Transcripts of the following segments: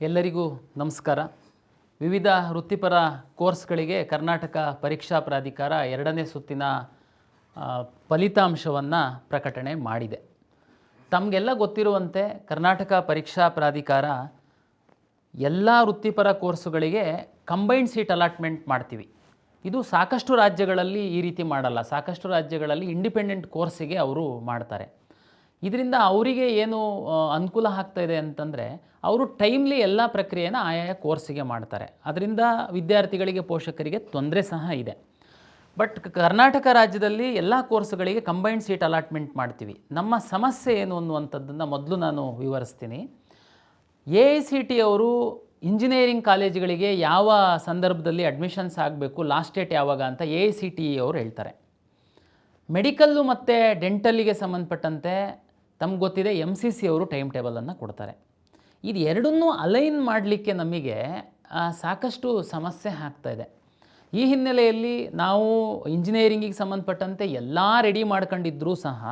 ಎಲ್ಲರಿಗೂ ನಮಸ್ಕಾರ. ವಿವಿಧ ವೃತ್ತಿಪರ ಕೋರ್ಸ್ಗಳಿಗೆ ಕರ್ನಾಟಕ ಪರೀಕ್ಷಾ ಪ್ರಾಧಿಕಾರ ಎರಡನೇ ಸುತ್ತಿನ ಫಲಿತಾಂಶವನ್ನು ಪ್ರಕಟಣೆ ಮಾಡಿದೆ. ತಮಗೆಲ್ಲ ಗೊತ್ತಿರುವಂತೆ ಕರ್ನಾಟಕ ಪರೀಕ್ಷಾ ಪ್ರಾಧಿಕಾರ ಎಲ್ಲ ವೃತ್ತಿಪರ ಕೋರ್ಸುಗಳಿಗೆ ಕಂಬೈನ್ಡ್ ಸೀಟ್ ಅಲಾಟ್ಮೆಂಟ್ ಮಾಡ್ತೀವಿ. ಇದು ಸಾಕಷ್ಟು ರಾಜ್ಯಗಳಲ್ಲಿ ಈ ರೀತಿ ಮಾಡಲ್ಲ. ಸಾಕಷ್ಟು ರಾಜ್ಯಗಳಲ್ಲಿ ಇಂಡಿಪೆಂಡೆಂಟ್ ಕೋರ್ಸಿಗೆ ಅವರು ಮಾಡ್ತಾರೆ. ಇದರಿಂದ ಅವರಿಗೆ ಏನು ಅನುಕೂಲ ಆಗ್ತಾ ಇದೆ ಅಂತಂದರೆ ಅವರು ಟೈಮ್ಲಿ ಎಲ್ಲ ಪ್ರಕ್ರಿಯೆನ ಆಯಾಯ ಕೋರ್ಸಿಗೆ ಮಾಡ್ತಾರೆ. ಅದರಿಂದ ವಿದ್ಯಾರ್ಥಿಗಳಿಗೆ, ಪೋಷಕರಿಗೆ ತೊಂದರೆ ಸಹ ಇದೆ. ಬಟ್ ಕರ್ನಾಟಕ ರಾಜ್ಯದಲ್ಲಿ ಎಲ್ಲ ಕೋರ್ಸ್ಗಳಿಗೆ ಕಂಬೈನ್ಡ್ ಸೀಟ್ ಅಲಾಟ್ಮೆಂಟ್ ಮಾಡ್ತೀವಿ. ನಮ್ಮ ಸಮಸ್ಯೆ ಏನು ಅನ್ನುವಂಥದ್ದನ್ನು ಮೊದಲು ನಾನು ವಿವರಿಸ್ತೀನಿ. ಎ ಐ ಸಿ ಟಿ ಅವರು ಇಂಜಿನಿಯರಿಂಗ್ ಕಾಲೇಜುಗಳಿಗೆ ಯಾವ ಸಂದರ್ಭದಲ್ಲಿ ಅಡ್ಮಿಷನ್ಸ್ ಆಗಬೇಕು ಲಾಸ್ಟ್ ಡೇಟ್ ಯಾವಾಗ ಅಂತ ಎ ಐ ಸಿ ಟಿ ಅವರು ಹೇಳ್ತಾರೆ. ಮೆಡಿಕಲ್ಲು ಮತ್ತು ಡೆಂಟಲ್ಲಿಗೆ ಸಂಬಂಧಪಟ್ಟಂತೆ ತಮ್ಗೆ ಗೊತ್ತಿದೆ ಎಂ ಸಿ ಸಿ ಅವರು ಟೈಮ್ ಟೇಬಲನ್ನು ಕೊಡ್ತಾರೆ. ಇದು ಎರಡನ್ನೂ ಅಲೈನ್ ಮಾಡಲಿಕ್ಕೆ ನಮಗೆ ಸಾಕಷ್ಟು ಸಮಸ್ಯೆ ಆಗ್ತಾ ಇದೆ. ಈ ಹಿನ್ನೆಲೆಯಲ್ಲಿ ನಾವು ಇಂಜಿನಿಯರಿಂಗಿಗೆ ಸಂಬಂಧಪಟ್ಟಂತೆ ಎಲ್ಲ ರೆಡಿ ಮಾಡ್ಕೊಂಡಿದ್ರೂ ಸಹ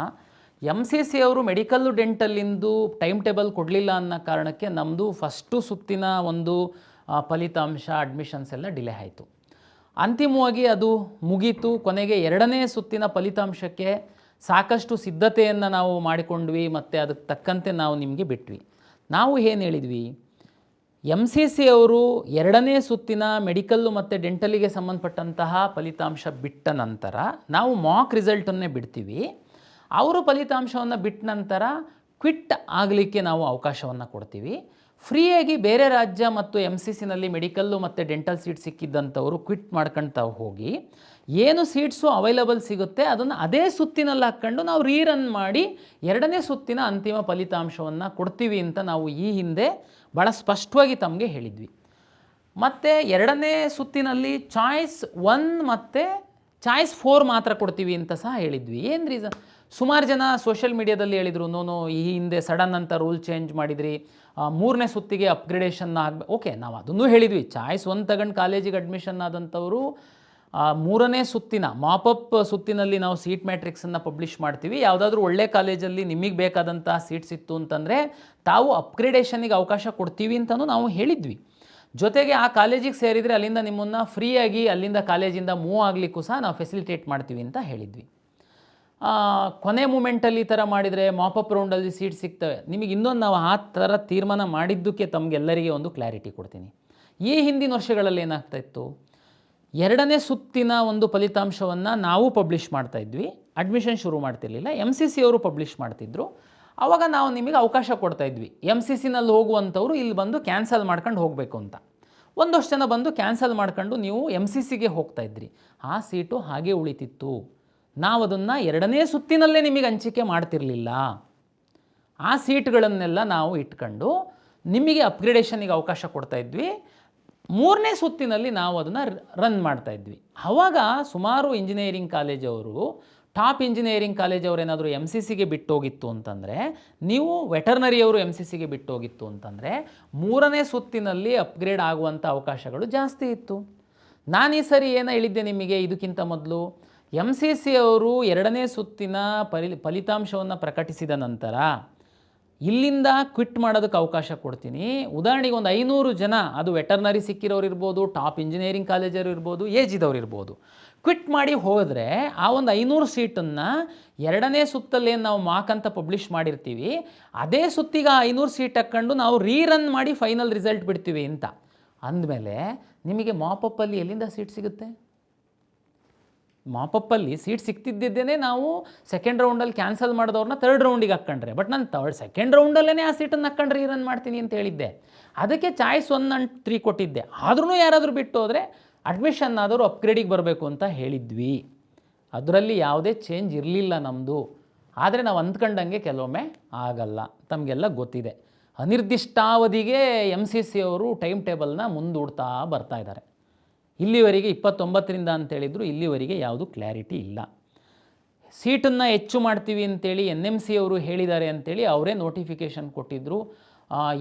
ಎಂ ಸಿ ಸಿ ಅವರು ಮೆಡಿಕಲ್ಲು ಡೆಂಟಲ್ಲಿಂದು ಟೈಮ್ ಟೇಬಲ್ ಕೊಡಲಿಲ್ಲ ಅನ್ನೋ ಕಾರಣಕ್ಕೆ ನಮ್ಮದು ಫಸ್ಟು ಸುತ್ತಿನ ಒಂದು ಫಲಿತಾಂಶ, ಅಡ್ಮಿಷನ್ಸ್ ಎಲ್ಲ ಡಿಲೇ ಆಯಿತು. ಅಂತಿಮವಾಗಿ ಅದು ಮುಗೀತು. ಕೊನೆಗೆ ಎರಡನೇ ಸುತ್ತಿನ ಫಲಿತಾಂಶಕ್ಕೆ ಸಾಕಷ್ಟು ಸಿದ್ಧತೆಯನ್ನು ನಾವು ಮಾಡಿಕೊಂಡ್ವಿ ಮತ್ತು ಅದಕ್ಕೆ ತಕ್ಕಂತೆ ನಾವು ನಿಮಗೆ ಬಿಟ್ವಿ. ನಾವು ಏನು ಹೇಳಿದ್ವಿ? ಎಂ ಸಿ ಸಿ ಅವರು ಎರಡನೇ ಸುತ್ತಿನ ಮೆಡಿಕಲ್ಲು ಮತ್ತು ಡೆಂಟಲಿಗೆ ಸಂಬಂಧಪಟ್ಟಂತಹ ಫಲಿತಾಂಶ ಬಿಟ್ಟ ನಂತರ ನಾವು ಮಾಕ್ ರಿಸಲ್ಟನ್ನೇ ಬಿಡ್ತೀವಿ. ಅವರು ಫಲಿತಾಂಶವನ್ನು ಬಿಟ್ಟ ನಂತರ ಕ್ವಿಟ್ ಆಗಲಿಕ್ಕೆ ನಾವು ಅವಕಾಶವನ್ನು ಕೊಡ್ತೀವಿ. ಫ್ರೀಯಾಗಿ ಬೇರೆ ರಾಜ್ಯ ಮತ್ತು ಎಂ ಸಿ ಸಿನಲ್ಲಿ ಮೆಡಿಕಲ್ಲು ಮತ್ತು ಡೆಂಟಲ್ ಸೀಟ್ ಸಿಕ್ಕಿದ್ದಂಥವರು ಕ್ವಿಟ್ ಮಾಡ್ಕೊಳ್ತಾ ಹೋಗಿ ಏನು ಸೀಟ್ಸು ಅವೈಲಬಲ್ ಸಿಗುತ್ತೆ, ಅದನ್ನು ಅದೇ ಸುತ್ತಿನಲ್ಲಿ ಹಾಕ್ಕೊಂಡು ನಾವು ರೀರನ್ ಮಾಡಿ ಎರಡನೇ ಸುತ್ತಿನ ಅಂತಿಮ ಫಲಿತಾಂಶವನ್ನು ಕೊಡ್ತೀವಿ ಅಂತ ನಾವು ಈ ಹಿಂದೆ ಭಾಳ ಸ್ಪಷ್ಟವಾಗಿ ತಮಗೆ ಹೇಳಿದ್ವಿ. ಮತ್ತು ಎರಡನೇ ಸುತ್ತಿನಲ್ಲಿ ಚಾಯ್ಸ್ ಒನ್ ಮತ್ತು ಚಾಯ್ಸ್ ಫೋರ್ ಮಾತ್ರ ಕೊಡ್ತೀವಿ ಅಂತ ಸಹ ಹೇಳಿದ್ವಿ. ಏನು ರೀಸನ್ ಸುಮಾರು ಜನ ಸೋಷಿಯಲ್ ಮೀಡಿಯಾದಲ್ಲಿ ಹೇಳಿದರು ನೋನು ಈ ಹಿಂದೆ ಸಡನ್ ಅಂತ ರೂಲ್ ಚೇಂಜ್ ಮಾಡಿದ್ರಿ ಮೂರನೇ ಸುತ್ತಿಗೆ ಅಪ್ಗ್ರೇಡೇಷನ್ ಆಗಬೇಕು ಓಕೆ ನಾವು ಅದನ್ನೂ ಹೇಳಿದ್ವಿ. ಚಾಯ್ಸ್ ಒಂದು ತಗೊಂಡು ಕಾಲೇಜಿಗೆ ಅಡ್ಮಿಷನ್ ಆದಂಥವರು ಮೂರನೇ ಸುತ್ತಿನ ಮಾಪಪ್ ಸುತ್ತಿನಲ್ಲಿ ನಾವು ಸೀಟ್ ಮ್ಯಾಟ್ರಿಕ್ಸನ್ನು ಪಬ್ಲಿಷ್ ಮಾಡ್ತೀವಿ. ಯಾವುದಾದ್ರೂ ಒಳ್ಳೆ ಕಾಲೇಜಲ್ಲಿ ನಿಮಗೆ ಬೇಕಾದಂಥ ಸೀಟ್ಸ್ ಇತ್ತು ಅಂತಂದರೆ ತಾವು ಅಪ್ಗ್ರೇಡೇಷನಿಗೆ ಅವಕಾಶ ಕೊಡ್ತೀವಿ ಅಂತಲೂ ನಾವು ಹೇಳಿದ್ವಿ. ಜೊತೆಗೆ ಆ ಕಾಲೇಜಿಗೆ ಸೇರಿದರೆ ಅಲ್ಲಿಂದ ನಿಮ್ಮನ್ನು ಫ್ರೀಯಾಗಿ ಅಲ್ಲಿಂದ ಕಾಲೇಜಿಂದ ಮೂವ್ ಆಗಲಿಕ್ಕೂ ಸಹ ನಾವು ಫೆಸಿಲಿಟೇಟ್ ಮಾಡ್ತೀವಿ ಅಂತ ಹೇಳಿದ್ವಿ. ಕೊನೆ ಮೂಮೆಂಟಲ್ಲಿ ಈ ಥರ ಮಾಡಿದರೆ ಮಾಪಪ್ ರೌಂಡಲ್ಲಿ ಸೀಟ್ ಸಿಗ್ತವೆ. ನಿಮಗೆ ಇನ್ನೊಂದು ನಾವು ಆ ಥರ ತೀರ್ಮಾನ ಮಾಡಿದ್ದಕ್ಕೆ ತಮಗೆಲ್ಲರಿಗೆ ಒಂದು ಕ್ಲಾರಿಟಿ ಕೊಡ್ತೀನಿ. ಈ ಹಿಂದಿನ ವರ್ಷಗಳಲ್ಲಿ ಏನಾಗ್ತಾ ಇತ್ತು? ಎರಡನೇ ಸುತ್ತಿನ ಒಂದು ಫಲಿತಾಂಶವನ್ನು ನಾವು ಪಬ್ಲಿಷ್ ಮಾಡ್ತಾ ಇದ್ವಿ. ಅಡ್ಮಿಷನ್ ಶುರು ಮಾಡ್ತಿರ್ಲಿಲ್ಲ. ಎಂ ಸಿ ಸಿ ಅವರು ಪಬ್ಲಿಷ್ ಮಾಡ್ತಿದ್ರು. ಆವಾಗ ನಾವು ನಿಮಗೆ ಅವಕಾಶ ಕೊಡ್ತಾ ಇದ್ವಿ. ಎಂ ಸಿ ಸಿನಲ್ಲಿ ಹೋಗುವಂಥವ್ರು ಇಲ್ಲಿ ಬಂದು ಕ್ಯಾನ್ಸಲ್ ಮಾಡ್ಕೊಂಡು ಹೋಗಬೇಕು ಅಂತ. ಒಂದಷ್ಟು ಜನ ಬಂದು ಕ್ಯಾನ್ಸಲ್ ಮಾಡ್ಕೊಂಡು ನೀವು ಎಂ ಸಿ ಸಿಗೆ ಹೋಗ್ತಾ ಇದ್ರಿ. ಆ ಸೀಟು ಹಾಗೆ ಉಳಿತಿತ್ತು. ನಾವು ಅದನ್ನು ಎರಡನೇ ಸುತ್ತಿನಲ್ಲೇ ನಿಮಗೆ ಹಂಚಿಕೆ ಮಾಡ್ತಿರಲಿಲ್ಲ. ಆ ಸೀಟ್ಗಳನ್ನೆಲ್ಲ ನಾವು ಇಟ್ಕೊಂಡು ನಿಮಗೆ ಅಪ್ಗ್ರೇಡೇಷನಿಗೆ ಅವಕಾಶ ಕೊಡ್ತಾ ಇದ್ವಿ. ಮೂರನೇ ಸುತ್ತಿನಲ್ಲಿ ನಾವು ಅದನ್ನು ರನ್ ಮಾಡ್ತಾ ಇದ್ವಿ. ಆವಾಗ ಸುಮಾರು ಇಂಜಿನಿಯರಿಂಗ್ ಕಾಲೇಜವರು ಟಾಪ್ ಇಂಜಿನಿಯರಿಂಗ್ ಕಾಲೇಜವ್ರು ಏನಾದರೂ ಎಂ ಸಿ ಸಿಗೆ ಬಿಟ್ಟೋಗಿತ್ತು ಅಂತಂದರೆ, ನೀವು ವೆಟರ್ನರಿಯವರು ಎಂ ಸಿ ಸಿಗೆ ಬಿಟ್ಟೋಗಿತ್ತು ಅಂತಂದರೆ, ಮೂರನೇ ಸುತ್ತಿನಲ್ಲಿ ಅಪ್ಗ್ರೇಡ್ ಆಗುವಂಥ ಅವಕಾಶಗಳು ಜಾಸ್ತಿ ಇತ್ತು. ನಾನು ಈ ಸರಿ ಏನು ಹೇಳಿದ್ದೆ ನಿಮಗೆ ಇದಕ್ಕಿಂತ ಮೊದಲು? ಎಂ ಸಿ ಸಿ ಅವರು ಎರಡನೇ ಸುತ್ತಿನ ಫಲಿ ಫಲಿತಾಂಶವನ್ನು ಪ್ರಕಟಿಸಿದ ನಂತರ ಇಲ್ಲಿಂದ ಕ್ವಿಟ್ ಮಾಡೋದಕ್ಕೆ ಅವಕಾಶ ಕೊಡ್ತೀನಿ. ಉದಾಹರಣೆಗೆ ಒಂದು ಐನೂರು ಜನ, ಅದು ವೆಟರ್ನರಿ ಸಿಕ್ಕಿರೋರು ಇರ್ಬೋದು ಟಾಪ್ ಇಂಜಿನಿಯರಿಂಗ್ ಕಾಲೇಜರು ಇರ್ಬೋದು ಏಜ್ ಇದ್ದವ್ರು ಇರ್ಬೋದು. ಕ್ವಿಟ್ ಮಾಡಿ ಹೋದರೆ ಆ ಒಂದು ಐನೂರು ಸೀಟನ್ನು ಎರಡನೇ ಸುತ್ತಲ್ಲೇನು ನಾವು ಮಾಕ್ ಅಂತ ಪಬ್ಲಿಷ್ ಮಾಡಿರ್ತೀವಿ, ಅದೇ ಸುತ್ತಿಗೆ ಆ ಐನೂರು ಸೀಟ್ ಹಾಕ್ಕೊಂಡು ನಾವು ರೀರನ್ ಮಾಡಿ ಫೈನಲ್ ರಿಸಲ್ಟ್ ಬಿಡ್ತೀವಿ ಅಂತ. ಅಂದಮೇಲೆ ನಿಮಗೆ ಮಾಪಪ್ಪಲ್ಲಿ ಎಲ್ಲಿಂದ ಸೀಟ್ ಸಿಗುತ್ತೆ? ಮಾಪಪ್ಪಲ್ಲಿ ಸೀಟ್ ಸಿಕ್ತಿದ್ದೇನೆ ನಾವು ಸೆಕೆಂಡ್ ರೌಂಡಲ್ಲಿ ಕ್ಯಾನ್ಸಲ್ ಮಾಡಿದವ್ರನ್ನ ತರ್ಡ್ ರೌಂಡಿಗೆ ಹಾಕ್ಕೊಂಡ್ರೆ. ಬಟ್ ನಾನು ತರ್ಡ್ ಸೆಕೆಂಡ್ ರೌಂಡಲ್ಲೇ ಆ ಸೀಟನ್ನು ಹಾಕ್ಕೊಂಡ್ರೆ ರನ್ ಮಾಡ್ತೀನಿ ಅಂತ ಹೇಳಿದ್ದೆ. ಅದಕ್ಕೆ ಚಾಯ್ಸ್ ಒನ್ ಅಂಡ್ ತ್ರೀ ಕೊಟ್ಟಿದ್ದೆ. ಆದ್ರೂ ಯಾರಾದರೂ ಬಿಟ್ಟು ಹೋದರೆ ಅಡ್ಮಿಷನ್ ಆದರೂ ಅಪ್ಗ್ರೇಡಿಗೆ ಬರಬೇಕು ಅಂತ ಹೇಳಿದ್ವಿ. ಅದರಲ್ಲಿ ಯಾವುದೇ ಚೇಂಜ್ ಇರಲಿಲ್ಲ ನಮ್ಮದು ಆದರೆ ನಾವು ಅಂದ್ಕೊಂಡಂಗೆ ಕೆಲವೊಮ್ಮೆ ಆಗಲ್ಲ. ತಮಗೆಲ್ಲ ಗೊತ್ತಿದೆ. ಅನಿರ್ದಿಷ್ಟಾವಧಿಗೆ ಎಂ ಸಿ ಸಿ ಅವರು ಟೈಮ್ ಟೇಬಲ್ನ ಮುಂದೂಡ್ತಾ ಬರ್ತಾ ಇದ್ದಾರೆ. ಇಲ್ಲಿವರೆಗೆ ಇಪ್ಪತ್ತೊಂಬತ್ತರಿಂದ ಅಂತೇಳಿದ್ರು ಇಲ್ಲಿವರೆಗೆ ಯಾವುದು ಕ್ಲಾರಿಟಿ ಇಲ್ಲ. ಸೀಟನ್ನು ಹೆಚ್ಚು ಮಾಡ್ತೀವಿ ಅಂತೇಳಿ ಎನ್ ಎಂ ಸಿ ಅವರು ಹೇಳಿದ್ದಾರೆ ಅಂತೇಳಿ ಅವರೇ ನೋಟಿಫಿಕೇಷನ್ ಕೊಟ್ಟಿದ್ದರು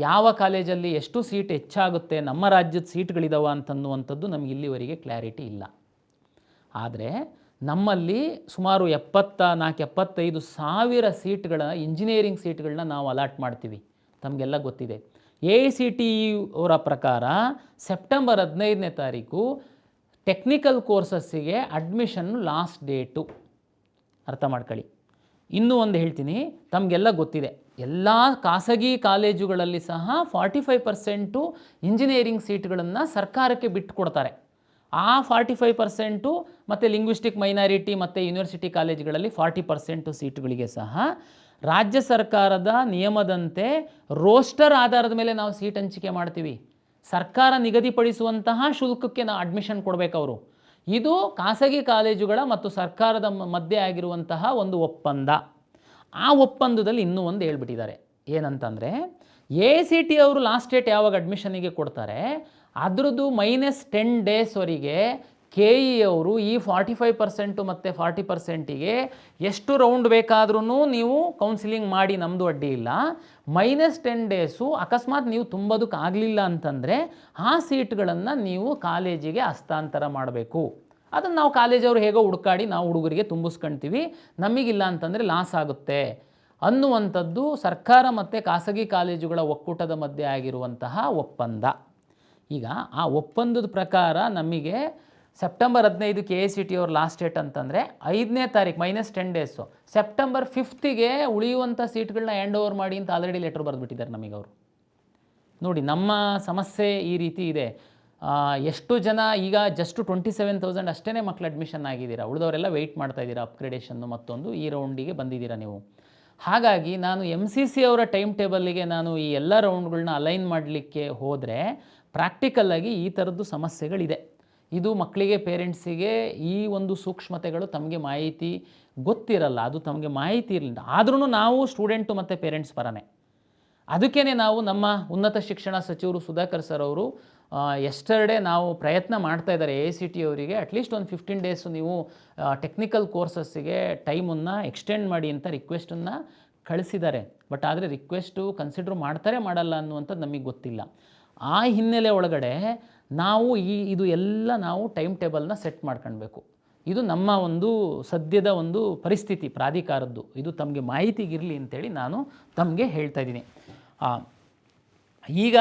ಯಾವ ಕಾಲೇಜಲ್ಲಿ ಎಷ್ಟು ಸೀಟ್ ಹೆಚ್ಚಾಗುತ್ತೆ, ನಮ್ಮ ರಾಜ್ಯದ ಸೀಟ್ಗಳಿದಾವ ಅಂತನ್ನುವಂಥದ್ದು ನಮಗೆ ಇಲ್ಲಿವರೆಗೆ ಕ್ಲಾರಿಟಿ ಇಲ್ಲ. ಆದರೆ ನಮ್ಮಲ್ಲಿ ಸುಮಾರು ಎಪ್ಪತ್ತ, ನಾಲ್ಕು ಎಪ್ಪತ್ತೈದು ಸಾವಿರ ಸೀಟ್ಗಳ ಇಂಜಿನಿಯರಿಂಗ್ ಸೀಟ್ಗಳನ್ನ ನಾವು ಅಲಾಟ್ ಮಾಡ್ತೀವಿ. ತಮಗೆಲ್ಲ ಗೊತ್ತಿದೆ. ಎ ಸಿ ಟಿ ಅವರ ಪ್ರಕಾರ ಸೆಪ್ಟೆಂಬರ್ ಹದಿನೈದನೇ ತಾರೀಕು ಟೆಕ್ನಿಕಲ್ ಕೋರ್ಸಸ್ಸಿಗೆ ಅಡ್ಮಿಷನ್ ಲಾಸ್ಟ್ ಡೇಟು. ಅರ್ಥ ಮಾಡ್ಕೊಳ್ಳಿ. ಇನ್ನೂ ಒಂದು ಹೇಳ್ತೀನಿ, ತಮಗೆಲ್ಲ ಗೊತ್ತಿದೆ. ಎಲ್ಲ ಖಾಸಗಿ ಕಾಲೇಜುಗಳಲ್ಲಿ ಸಹ ಫಾರ್ಟಿ ಫೈವ್ ಪರ್ಸೆಂಟು ಇಂಜಿನಿಯರಿಂಗ್ ಸೀಟ್ಗಳನ್ನು ಸರ್ಕಾರಕ್ಕೆ ಬಿಟ್ಟು ಕೊಡ್ತಾರೆ ಆ ಫಾರ್ಟಿ ಫೈವ್ ಪರ್ಸೆಂಟು ಮತ್ತು ಲಿಂಗ್ವಿಸ್ಟಿಕ್ ಮೈನಾರಿಟಿ ಮತ್ತು ಯೂನಿವರ್ಸಿಟಿ ಕಾಲೇಜುಗಳಲ್ಲಿ ಫಾರ್ಟಿ ಪರ್ಸೆಂಟು ಸೀಟುಗಳಿಗೆ ಸಹ ರಾಜ್ಯ ಸರ್ಕಾರದ ನಿಯಮದಂತೆ ರೋಸ್ಟರ್ ಆಧಾರದ ಮೇಲೆ ನಾವು ಸೀಟ್ ಹಂಚಿಕೆ ಮಾಡ್ತೀವಿ. ಸರ್ಕಾರ ನಿಗದಿಪಡಿಸುವಂತಹ ಶುಲ್ಕಕ್ಕೆ ನಾವು ಅಡ್ಮಿಷನ್ ಕೊಡಬೇಕವರು ಇದು ಖಾಸಗಿ ಕಾಲೇಜುಗಳ ಮತ್ತು ಸರ್ಕಾರದ ಮಧ್ಯೆ ಆಗಿರುವಂತಹ ಒಂದು ಒಪ್ಪಂದ. ಆ ಒಪ್ಪಂದದಲ್ಲಿ ಇನ್ನೂ ಒಂದು ಹೇಳ್ಬಿಟ್ಟಿದ್ದಾರೆ. ಏನಂತಂದರೆ ಎ ಸಿ ಟಿ ಅವರು ಲಾಸ್ಟ್ ಡೇಟ್ ಯಾವಾಗ ಅಡ್ಮಿಷನಿಗೆ ಕೊಡ್ತಾರೆ, ಅದರದ್ದು ಮೈನಸ್ ಟೆನ್ ಡೇಸ್ವರೆಗೆ ಕೆ ಇ ಅವರು ಈ ಫಾರ್ಟಿ ಫೈವ್ ಪರ್ಸೆಂಟು ಮತ್ತು ಫಾರ್ಟಿ ಪರ್ಸೆಂಟಿಗೆ ಎಷ್ಟು ರೌಂಡ್ ಬೇಕಾದ್ರೂ ನೀವು ಕೌನ್ಸಿಲಿಂಗ್ ಮಾಡಿ ನಮ್ಮದು ಅಡ್ಡಿ ಇಲ್ಲ. ಮೈನಸ್ ಟೆನ್ ಡೇಸು ಅಕಸ್ಮಾತ್ ನೀವು ತುಂಬೋದಕ್ಕೆ ಆಗಲಿಲ್ಲ ಅಂತಂದರೆ ಆ ಸೀಟ್ಗಳನ್ನು ನೀವು ಕಾಲೇಜಿಗೆ ಹಸ್ತಾಂತರ ಮಾಡಬೇಕು. ಅದನ್ನು ನಾವು ಕಾಲೇಜವರು ಹೇಗೋ ಹುಡುಕಾಡಿ ನಾವು ಹುಡುಗರಿಗೆ ತುಂಬಿಸ್ಕೊಂತೀವಿ. ನಮಗಿಲ್ಲ ಅಂತಂದರೆ ಲಾಸ್ ಆಗುತ್ತೆ. ಅನ್ನುವಂಥದ್ದು ಸರ್ಕಾರ ಮತ್ತು ಖಾಸಗಿ ಕಾಲೇಜುಗಳ ಒಕ್ಕೂಟದ ಮಧ್ಯೆ ಆಗಿರುವಂತಹ ಒಪ್ಪಂದ. ಈಗ ಆ ಒಪ್ಪಂದದ ಪ್ರಕಾರ ನಮಗೆ ಸೆಪ್ಟೆಂಬರ್ ಹದಿನೈದು ಕೆ ಎ ಸಿ ಟಿ ಅವ್ರ ಲಾಸ್ಟ್ ಡೇಟ್ ಅಂತಂದರೆ ಐದನೇ ತಾರೀಕು ಮೈನಸ್ ಟೆನ್ ಡೇಸು ಸೆಪ್ಟೆಂಬರ್ ಫಿಫ್ತಿಗೆ ಉಳಿಯುವಂಥ ಸೀಟ್ಗಳನ್ನ ಹ್ಯಾಂಡ್ ಓವರ್ ಮಾಡಿ ಅಂತ ಆಲ್ರೆಡಿ ಲೆಟ್ರ್ ಬರೆದ್ಬಿಟ್ಟಿದ್ದಾರೆ ನಮಗೆ ಅವರು. ನೋಡಿ, ನಮ್ಮ ಸಮಸ್ಯೆ ಈ ರೀತಿ ಇದೆ. ಎಷ್ಟು ಜನ ಈಗ ಜಸ್ಟ್ ಟ್ವೆಂಟಿ ಸೆವೆನ್ ತೌಸಂಡ್ ಅಷ್ಟೇ ಮಕ್ಳು ಅಡ್ಮಿಷನ್ ಆಗಿದ್ದೀರಾ? ಉಳಿದವರೆಲ್ಲ ವೆಯ್ಟ್ ಮಾಡ್ತಾ ಇದ್ದೀರಾ ಅಪ್ಗ್ರೇಡೇಷನ್ನು ಮತ್ತೊಂದು ಈ ರೌಂಡಿಗೆ ಬಂದಿದ್ದೀರಾ ನೀವು? ಹಾಗಾಗಿ ನಾನು ಎಂ ಸಿ ಸಿ ಅವರ ಟೈಮ್ ಟೇಬಲ್ಲಿಗೆ ನಾನು ಈ ಎಲ್ಲ ರೌಂಡ್ಗಳನ್ನ ಅಲೈನ್ ಮಾಡಲಿಕ್ಕೆ ಹೋದರೆ ಪ್ರಾಕ್ಟಿಕಲ್ಲಾಗಿ ಈ ಥರದ್ದು ಸಮಸ್ಯೆಗಳಿದೆ. ಇದು ಮಕ್ಕಳಿಗೆ, ಪೇರೆಂಟ್ಸಿಗೆ ಈ ಒಂದು ಸೂಕ್ಷ್ಮತೆಗಳು ತಮಗೆ ಮಾಹಿತಿ ಗೊತ್ತಿರಲ್ಲ. ಅದು ತಮಗೆ ಮಾಹಿತಿ ಇರಲಿಲ್ಲ. ಆದ್ರೂ ನಾವು ಸ್ಟೂಡೆಂಟು ಮತ್ತು ಪೇರೆಂಟ್ಸ್ ಪರನೇ. ಅದಕ್ಕೇ ನಾವು ನಮ್ಮ ಉನ್ನತ ಶಿಕ್ಷಣ ಸಚಿವರು ಸುಧಾಕರ್ ಸರ್ ಅವರು ಎಸ್ಟರ್ಡೇ ನಾವು ಪ್ರಯತ್ನ ಮಾಡ್ತಾ ಇದ್ದಾರೆ ಎ ಸಿ ಟಿ ಅವರಿಗೆ. ಅಟ್ಲೀಸ್ಟ್ ಒಂದು ಫಿಫ್ಟೀನ್ ಡೇಸು ನೀವು ಟೆಕ್ನಿಕಲ್ ಕೋರ್ಸಸ್ಸಿಗೆ ಟೈಮನ್ನು ಎಕ್ಸ್ಟೆಂಡ್ ಮಾಡಿ ಅಂತ ರಿಕ್ವೆಸ್ಟನ್ನು ಕಳಿಸಿದ್ದಾರೆ. ಬಟ್ ಆದರೆ ರಿಕ್ವೆಸ್ಟು ಕನ್ಸಿಡರ್ ಮಾಡ್ತಾರೆ, ಮಾಡಲ್ಲ ಅನ್ನುವಂಥದ್ದು ನಮಗೆ ಗೊತ್ತಿಲ್ಲ. ಆ ಹಿನ್ನೆಲೆ ಒಳಗಡೆ ನಾವು ಈ, ಇದು ಎಲ್ಲ ನಾವು ಟೈಮ್ ಟೇಬಲ್ನ ಸೆಟ್ ಮಾಡ್ಕೊಳ್ಬೇಕು. ಇದು ನಮ್ಮ ಒಂದು ಸದ್ಯದ ಒಂದು ಪರಿಸ್ಥಿತಿ, ಪ್ರಾಧಿಕಾರದ್ದು. ಇದು ತಮಗೆ ಮಾಹಿತಿಗಿರಲಿ ಅಂತೇಳಿ ನಾನು ತಮಗೆ ಹೇಳ್ತಾ ಇದ್ದೀನಿ. ಈಗ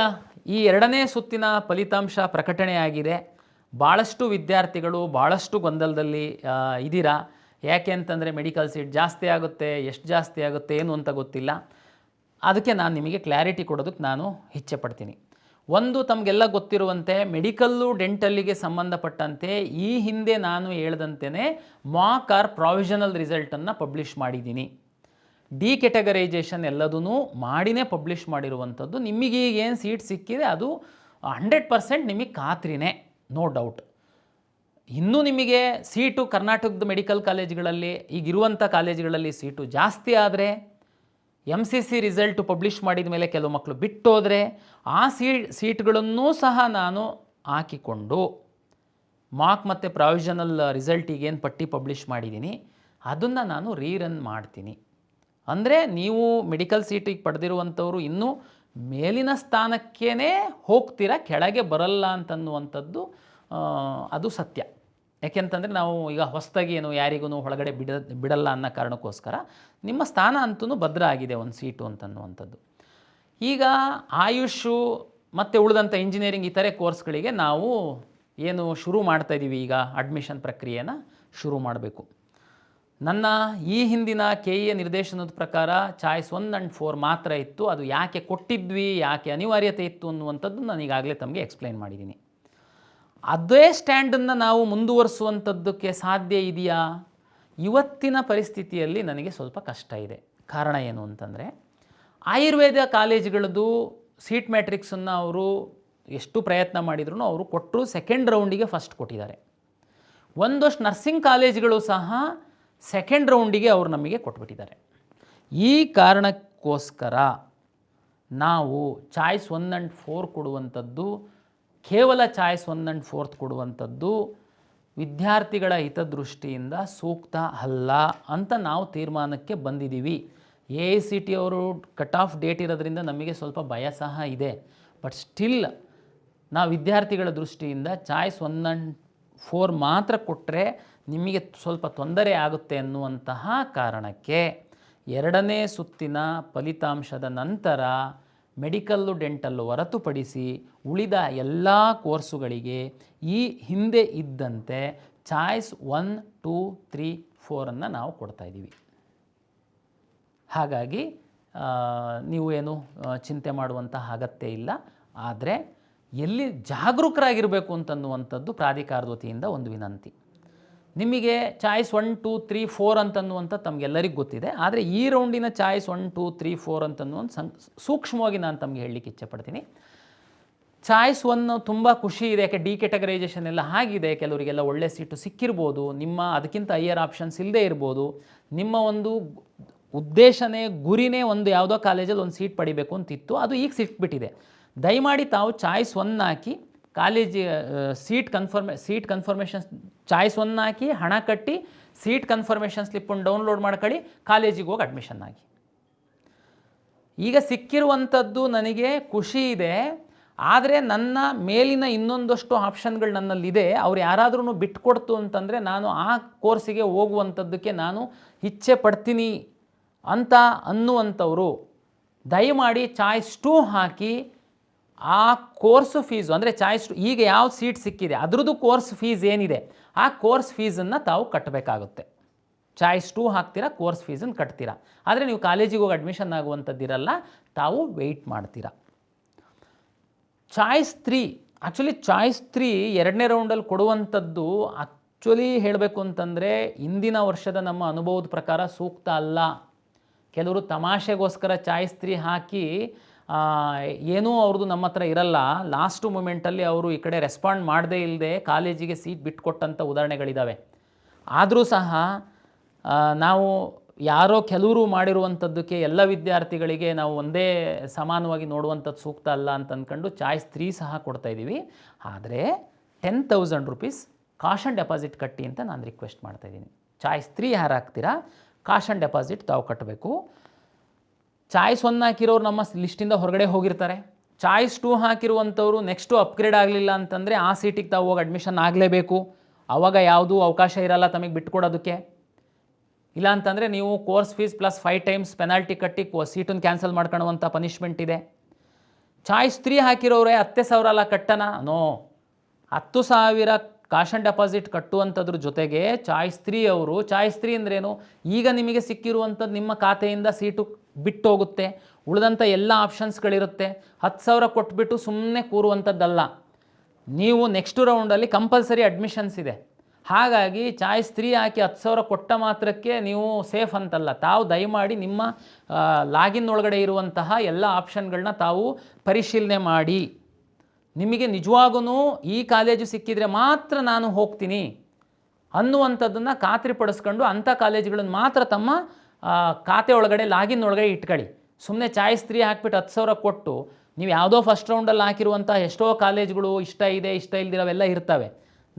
ಈ ಎರಡನೇ ಸುತ್ತಿನ ಫಲಿತಾಂಶ ಪ್ರಕಟಣೆಯಾಗಿದೆ. ಭಾಳಷ್ಟು ವಿದ್ಯಾರ್ಥಿಗಳು ಭಾಳಷ್ಟು ಗೊಂದಲದಲ್ಲಿ ಇದ್ದೀರಾ? ಯಾಕೆ ಅಂತಂದರೆ ಮೆಡಿಕಲ್ ಸೀಟ್ ಜಾಸ್ತಿ ಆಗುತ್ತೆ, ಎಷ್ಟು ಜಾಸ್ತಿ ಆಗುತ್ತೆ ಏನು ಅಂತ ಗೊತ್ತಿಲ್ಲ. ಅದಕ್ಕೆ ನಾನು ನಿಮಗೆ ಕ್ಲಾರಿಟಿ ಕೊಡೋದಕ್ಕೆ ನಾನು ಇಚ್ಛೆ ಪಡ್ತೀನಿ. ಒಂದು ತಮಗೆಲ್ಲ ಗೊತ್ತಿರುವಂತೆ ಮೆಡಿಕಲ್ಲು ಡೆಂಟಲ್ಲಿಗೆ ಸಂಬಂಧಪಟ್ಟಂತೆ ಈ ಹಿಂದೆ ನಾನು ಹೇಳ್ದಂತೆಯೇ ಮಾಕ್ ಆರ್ ಪ್ರಾವಿಷನಲ್ ರಿಸಲ್ಟನ್ನು ಪಬ್ಲಿಷ್ ಮಾಡಿದ್ದೀನಿ. ಡಿ ಕೆಟಗರೈಜೇಷನ್ ಎಲ್ಲದೂ ಮಾಡಿನೇ ಪಬ್ಲಿಷ್ ಮಾಡಿರುವಂಥದ್ದು. ನಿಮಗೆ ಈಗ ಏನು ಸೀಟ್ ಸಿಕ್ಕಿದೆ ಅದು ಹಂಡ್ರೆಡ್ ಪರ್ಸೆಂಟ್ ನಿಮಗೆ ಖಾತ್ರಿನೇ ನೋ ಡೌಟ್ ಇನ್ನೂ ನಿಮಗೆ ಸೀಟು ಕರ್ನಾಟಕದ ಮೆಡಿಕಲ್ ಕಾಲೇಜುಗಳಲ್ಲಿ ಈಗಿರುವಂಥ ಕಾಲೇಜ್ಗಳಲ್ಲಿ ಸೀಟು ಜಾಸ್ತಿ ಆದರೆ M C C result publish ಮಾಡಿದ ಮೇಲೆ ಕೆಲವು ಮಕ್ಕಳು ಬಿಟ್ಟೋದ್ರೆ ಆ ಸೀ ಸೀಟ್ಗಳನ್ನೂ ಸಹ ನಾನು ಹಾಕಿಕೊಂಡು ಮಾರ್ಕ್ ಮತ್ತು ಪ್ರಾವಿಷನಲ್ ರಿಸಲ್ಟಿಗೆ ಏನು ಪಟ್ಟಿ ಪಬ್ಲಿಷ್ ಮಾಡಿದ್ದೀನಿ ಅದನ್ನು ನಾನು ರೀರನ್ ಮಾಡ್ತೀನಿ. ಅಂದರೆ ನೀವು ಮೆಡಿಕಲ್ ಸೀಟಿಗೆ ಪಡೆದಿರುವಂಥವರು ಇನ್ನೂ ಮೇಲಿನ ಸ್ಥಾನಕ್ಕೇ ಹೋಗ್ತೀರಾ, ಕೆಳಗೆ ಬರಲ್ಲ ಅಂತನ್ನುವಂಥದ್ದು ಅದು ಸತ್ಯ. ಯಾಕೆಂತಂದರೆ ನಾವು ಈಗ ಹೊಸದಾಗಿ ಏನು ಯಾರಿಗೂ ಒಳಗಡೆ ಬಿಡ, ಬಿಡಲ್ಲ ಅನ್ನೋ ಕಾರಣಕ್ಕೋಸ್ಕರ ನಿಮ್ಮ ಸ್ಥಾನ ಅಂತೂ ಭದ್ರ ಆಗಿದೆ ಒಂದು ಸೀಟು ಅಂತನ್ನುವಂಥದ್ದು. ಈಗ ಆಯುಷು ಮತ್ತು ಉಳಿದಂಥ ಇಂಜಿನಿಯರಿಂಗ್ ಇತರೆ ಕೋರ್ಸ್ಗಳಿಗೆ ನಾವು ಏನು ಶುರು ಮಾಡ್ತಾ ಇದ್ದೀವಿ ಈಗ ಅಡ್ಮಿಷನ್ ಪ್ರಕ್ರಿಯೆನ ಶುರು ಮಾಡಬೇಕು. ನನ್ನ ಈ ಹಿಂದಿನ ಕೆ ಎ ನಿರ್ದೇಶನದ ಪ್ರಕಾರ ಚಾಯ್ಸ್ ಒನ್ ಆ್ಯಂಡ್ ಫೋರ್ ಮಾತ್ರ ಇತ್ತು, ಅದು ಯಾಕೆ ಕೊಟ್ಟಿದ್ವಿ, ಯಾಕೆ ಅನಿವಾರ್ಯತೆ ಇತ್ತು ಅನ್ನುವಂಥದ್ದು ನಾನು ಈಗಾಗಲೇ ತಮಗೆ ಎಕ್ಸ್ಪ್ಲೈನ್ ಮಾಡಿದ್ದೀನಿ ಅದೇ ಸ್ಟ್ಯಾಂಡನ್ನು ನಾವು ಮುಂದುವರಿಸುವಂಥದ್ದಕ್ಕೆ ಸಾಧ್ಯ ಇದೆಯಾ? ಇವತ್ತಿನ ಪರಿಸ್ಥಿತಿಯಲ್ಲಿ ನನಗೆ ಸ್ವಲ್ಪ ಕಷ್ಟ ಇದೆ. ಕಾರಣ ಏನು ಅಂತಂದರೆ, ಆಯುರ್ವೇದ ಕಾಲೇಜ್ಗಳದ್ದು ಸೀಟ್ ಮ್ಯಾಟ್ರಿಕ್ಸನ್ನು ಅವರು ಎಷ್ಟು ಪ್ರಯತ್ನ ಮಾಡಿದ್ರು ಅವರು ಕೊಟ್ಟರು ಸೆಕೆಂಡ್ ರೌಂಡಿಗೆ ಫಸ್ಟ್ ಕೊಟ್ಟಿದ್ದಾರೆ. ಒಂದಷ್ಟು ನರ್ಸಿಂಗ್ ಕಾಲೇಜುಗಳು ಸಹ ಸೆಕೆಂಡ್ ರೌಂಡಿಗೆ ಅವರು ನಮಗೆ ಕೊಟ್ಬಿಟ್ಟಿದ್ದಾರೆ. ಈ ಕಾರಣಕ್ಕೋಸ್ಕರ ನಾವು ಚಾಯ್ಸ್ ಒನ್ ಆ್ಯಂಡ್ ಫೋರ್ ಕೊಡುವಂಥದ್ದು ಕೇವಲ ಚಾಯ್ಸ್ ಒನ್ ಆ್ಯಂಡ್ ಫೋರ್ತ್ ಕೊಡುವಂಥದ್ದು ವಿದ್ಯಾರ್ಥಿಗಳ ಹಿತದೃಷ್ಟಿಯಿಂದ ಸೂಕ್ತ ಅಲ್ಲ ಅಂತ ನಾವು ತೀರ್ಮಾನಕ್ಕೆ ಬಂದಿದ್ದೀವಿ. ಎ ಐ ಸಿ ಟಿ ಅವರು ಕಟ್ ಆಫ್ ಡೇಟ್ ಇರೋದ್ರಿಂದ ನಮಗೆ ಸ್ವಲ್ಪ ಭಯ ಸಹ ಇದೆ. ಬಟ್ ಸ್ಟಿಲ್ ನಾವು ವಿದ್ಯಾರ್ಥಿಗಳ ದೃಷ್ಟಿಯಿಂದ ಚಾಯ್ಸ್ ಒನ್ ಆ್ಯಂಡ್ ಫೋರ್ ಮಾತ್ರ ಕೊಟ್ಟರೆ ನಿಮಗೆ ಸ್ವಲ್ಪ ತೊಂದರೆ ಆಗುತ್ತೆ ಅನ್ನುವಂತಹ ಕಾರಣಕ್ಕೆ ಎರಡನೇ ಸುತ್ತಿನ ಫಲಿತಾಂಶದ ನಂತರ ಮೆಡಿಕಲ್ಲು ಡೆಂಟಲ್ಲು ಹೊರತುಪಡಿಸಿ ಉಳಿದ ಎಲ್ಲ ಕೋರ್ಸುಗಳಿಗೆ ಈ ಹಿಂದೆ ಇದ್ದಂತೆ ಚಾಯ್ಸ್ ಒನ್, ಟೂ, ತ್ರೀ, ಫೋರನ್ನು ನಾವು ಕೊಡ್ತಾ ಇದ್ದೀವಿ. ಹಾಗಾಗಿ ನೀವು ಏನು ಚಿಂತೆ ಮಾಡುವಂತಹ ಅಗತ್ಯ ಇಲ್ಲ. ಆದರೆ ಎಲ್ಲಿ ಜಾಗರೂಕರಾಗಿರಬೇಕು ಅಂತನ್ನುವಂಥದ್ದು ಪ್ರಾಧಿಕಾರದ ವತಿಯಿಂದ ಒಂದು ವಿನಂತಿ. ನಿಮಗೆ choice one, two, three, four ಅಂತನ್ನುವಂಥ ತಮಗೆಲ್ಲರಿಗೂ ಗೊತ್ತಿದೆ. ಆದರೆ ಈ ರೌಂಡಿನ choice one, two, three, four ಅಂತನ್ನುವಂಥ ಸಂ, ಸೂಕ್ಷ್ಮವಾಗಿ ನಾನು ತಮಗೆ ಹೇಳಲಿಕ್ಕೆ ಇಚ್ಛೆಪಡ್ತೀನಿ ಚಾಯ್ಸ್ ಒನ್ ತುಂಬ ಖುಷಿ ಇದೆ, ಯಾಕೆ ಡಿ ಕೆಟಗರೈಸೇಷನ್ ಎಲ್ಲ ಆಗಿದೆ, ಕೆಲವರಿಗೆಲ್ಲ ಒಳ್ಳೆ ಸೀಟು ಸಿಕ್ಕಿರ್ಬೋದು, ನಿಮ್ಮ ಅದಕ್ಕಿಂತ ಹೈಯರ್ ಆಪ್ಷನ್ಸ್ ಇಲ್ಲದೆ ಇರ್ಬೋದು, ನಿಮ್ಮ ಒಂದು ಉದ್ದೇಶನೇ, ಗುರಿನೇ ಒಂದು ಯಾವುದೋ ಕಾಲೇಜಲ್ಲಿ ಒಂದು ಸೀಟ್ ಪಡಿಬೇಕು ಅಂತಿತ್ತು, ಅದು ಈಗ ಸಿಕ್ಬಿಟ್ಟಿದೆ ದಯಮಾಡಿ ತಾವು ಚಾಯ್ಸ್ ಒನ್ ಹಾಕಿ, ಕಾಲೇಜ್ ಸೀಟ್ ಕನ್ಫರ್ಮೇ, ಸೀಟ್ ಕನ್ಫರ್ಮೇಷನ್ ಚಾಯ್ಸ್ ಒನ್ ಹಾಕಿ, ಹಣ ಕಟ್ಟಿ, ಸೀಟ್ ಕನ್ಫರ್ಮೇಷನ್ ಸ್ಲಿಪ್ಪನ್ನು ಡೌನ್ಲೋಡ್ ಮಾಡ್ಕೊಳ್ಳಿ ಕಾಲೇಜಿಗೆ ಹೋಗಿ ಅಡ್ಮಿಷನ್ ಆಗಿ. ಈಗ ಸಿಕ್ಕಿರುವಂಥದ್ದು ನನಗೆ ಖುಷಿ ಇದೆ. ಆದರೆ ನನ್ನ ಮೇಲಿನ ಇನ್ನೊಂದಷ್ಟು ಆಪ್ಷನ್ಗಳು ನನ್ನಲ್ಲಿದೆ. ಅವ್ರು ಯಾರಾದ್ರೂ ಬಿಟ್ಕೊಡ್ತು ಅಂತಂದರೆ ನಾನು ಆ ಕೋರ್ಸಿಗೆ ಹೋಗುವಂಥದ್ದಕ್ಕೆ ನಾನು ಇಚ್ಛೆ ಪಡ್ತೀನಿ ಅಂತ ಅನ್ನುವಂಥವರು ದಯಮಾಡಿ ಚಾಯ್ಸ್ ಟೂ ಹಾಕಿ ಆ ಕೋರ್ಸ್ ಫೀಸು ಅಂದರೆ ಚಾಯ್ಸ್ ಈಗ ಯಾವ ಸೀಟ್ ಸಿಕ್ಕಿದೆ, ಅದರದ್ದು ಕೋರ್ಸ್ ಫೀಸ್ ಏನಿದೆ, ಆ ಕೋರ್ಸ್ ಫೀಸನ್ನು ತಾವು ಕಟ್ಟಬೇಕಾಗುತ್ತೆ ಚಾಯ್ಸ್ ಟೂ ಹಾಕ್ತೀರಾ, ಕೋರ್ಸ್ ಫೀಸನ್ನು ಕಟ್ತೀರಾ. ಆದರೆ ನೀವು ಕಾಲೇಜಿಗೆ ಹೋಗಿ ಅಡ್ಮಿಷನ್ ಆಗುವಂಥದ್ದಿರಲ್ಲ, ತಾವು ವೆಯ್ಟ್ ಮಾಡ್ತೀರಾ. Choice three actually choice three ಎರಡನೇ ರೌಂಡಲ್ಲಿ ಕೊಡುವಂಥದ್ದು ಆ್ಯಕ್ಚುಲಿ ಹೇಳಬೇಕು ಅಂತಂದರೆ ಇಂದಿನ ವರ್ಷದ ನಮ್ಮ ಅನುಭವದ ಪ್ರಕಾರ ಸೂಕ್ತ ಅಲ್ಲ. ಕೆಲವರು ತಮಾಷೆಗೋಸ್ಕರ ಚಾಯ್ಸ್ ತ್ರೀ ಹಾಕಿ ಏನೂ ಅವ್ರದ್ದು ನಮ್ಮ ಹತ್ರ ಇರಲ್ಲ. ಲಾಸ್ಟು ಮೂಮೆಂಟಲ್ಲಿ ಅವರು ಈ ಕಡೆ ರೆಸ್ಪಾಂಡ್ ಮಾಡದೇ ಇಲ್ಲದೆ ಕಾಲೇಜಿಗೆ ಸೀಟ್ ಬಿಟ್ಕೊಟ್ಟಂಥ ಉದಾಹರಣೆಗಳಿದ್ದಾವೆ ಆದರೂ ಸಹ ನಾವು ಯಾರೋ ಕೆಲವರು ಮಾಡಿರುವಂಥದ್ದಕ್ಕೆ ಎಲ್ಲ ವಿದ್ಯಾರ್ಥಿಗಳಿಗೆ ನಾವು ಒಂದೇ ಸಮಾನವಾಗಿ ನೋಡುವಂಥದ್ದು ಸೂಕ್ತ ಅಲ್ಲ ಅಂತ ಅಂದ್ಕೊಂಡು ಚಾಯ್ಸ್ ತ್ರೀ ಸಹ ಕೊಡ್ತಾ ಇದ್ದೀವಿ. ಆದರೆ ten thousand rupees caution deposit ಕಟ್ಟಿ ಅಂತ ನಾನು ರಿಕ್ವೆಸ್ಟ್ ಮಾಡ್ತಾ ಇದ್ದೀನಿ. ಚಾಯ್ಸ್ ತ್ರೀ ಯಾರು ಹಾಕ್ತೀರಾ? ಕಾಶನ್ ಡೆಪಾಸಿಟ್ ತಾವು ಕಟ್ಟಬೇಕು ಚಾಯ್ಸ್ ಒನ್ ಹಾಕಿರೋರು ನಮ್ಮ ಲಿಸ್ಟಿಂದ ಹೊರಗಡೆ ಹೋಗಿರ್ತಾರೆ. ಚಾಯ್ಸ್ ಟೂ ಹಾಕಿರುವಂಥವ್ರು ನೆಕ್ಸ್ಟು ಅಪ್ಗ್ರೇಡ್ ಆಗಲಿಲ್ಲ ಅಂತಂದರೆ ಆ ಸೀಟಿಗೆ ತಾವು ಹೋಗಿ ಅಡ್ಮಿಷನ್ ಆಗಲೇಬೇಕು. ಆವಾಗ ಯಾವುದೂ ಅವಕಾಶ ಇರಲ್ಲ ತಮಗೆ ಬಿಟ್ಕೊಡೋದಕ್ಕೆ. ಇಲ್ಲ ಅಂತಂದರೆ ನೀವು course fees plus five times penalty ಕಟ್ಟಿ ಸೀಟನ್ನು ಕ್ಯಾನ್ಸಲ್ ಮಾಡ್ಕೊಳ್ಳುವಂಥ ಪನಿಷ್ಮೆಂಟ್ ಇದೆ. ಚಾಯ್ಸ್ ತ್ರೀ ಹಾಕಿರೋರೆ ಹತ್ತೇ ಸಾವಿರ ಅಲ್ಲ ಕಟ್ಟನ ನೋ ಹತ್ತು ಸಾವಿರ ಕಾಶನ್ ಡೆಪಾಸಿಟ್ ಕಟ್ಟುವಂಥದ್ರ ಜೊತೆಗೆ ಚಾಯ್ಸ್ ತ್ರೀ ಅವರು ಚಾಯ್ಸ್ ತ್ರೀ ಅಂದ್ರೇನು? ಈಗ ನಿಮಗೆ ಸಿಕ್ಕಿರುವಂಥದ್ದು ನಿಮ್ಮ ಖಾತೆಯಿಂದ ಸೀಟು ಬಿಟ್ಟು ಹೋಗುತ್ತೆ ಉಳಿದಂಥ ಎಲ್ಲ ಆಪ್ಷನ್ಸ್ಗಳಿರುತ್ತೆ. ಹತ್ತು ಸಾವಿರ ಕೊಟ್ಬಿಟ್ಟು ಸುಮ್ಮನೆ ಕೂರುವಂಥದ್ದಲ್ಲ. ನೀವು ನೆಕ್ಸ್ಟ್ ರೌಂಡಲ್ಲಿ ಕಂಪಲ್ಸರಿ ಅಡ್ಮಿಷನ್ಸ್ ಇದೆ. ಹಾಗಾಗಿ ಚಾಯ್ಸ್ ತ್ರೀ ಹಾಕಿ ಹತ್ತು ಸಾವಿರ ಕೊಟ್ಟ ಮಾತ್ರಕ್ಕೆ ನೀವು ಸೇಫ್ ಅಂತಲ್ಲ. ತಾವು ದಯಮಾಡಿ ನಿಮ್ಮ ಲಾಗಿನ್ ಒಳಗಡೆ ಇರುವಂತಹ ಎಲ್ಲ ಆಪ್ಷನ್ಗಳನ್ನ ತಾವು ಪರಿಶೀಲನೆ ಮಾಡಿ. ನಿಮಗೆ ನಿಜವಾಗೂ ಈ ಕಾಲೇಜು ಸಿಕ್ಕಿದರೆ ಮಾತ್ರ ನಾನು ಹೋಗ್ತೀನಿ ಅನ್ನುವಂಥದ್ದನ್ನು ಖಾತ್ರಿಪಡಿಸ್ಕೊಂಡು ಅಂಥ ಕಾಲೇಜುಗಳನ್ನು ಮಾತ್ರ ತಮ್ಮ ಖಾತೆ ಒಳಗಡೆ ಲಾಗಿನ್ ಒಳಗಡೆ ಇಟ್ಕೊಳ್ಳಿ. ಸುಮ್ಮನೆ ಚಾಯ್ಸ್ ತ್ರೀ ಹಾಕ್ಬಿಟ್ಟು ಹತ್ತು ಸಾವಿರ ಕೊಟ್ಟು ನೀವು ಯಾವುದೋ ಫಸ್ಟ್ ರೌಂಡಲ್ಲಿ ಹಾಕಿರುವಂಥ ಎಷ್ಟೋ ಕಾಲೇಜ್ಗಳು ಇಷ್ಟ ಇದೆ, ಇಷ್ಟ ಇಲ್ದಿರೋವೆಲ್ಲ ಇರ್ತವೆ.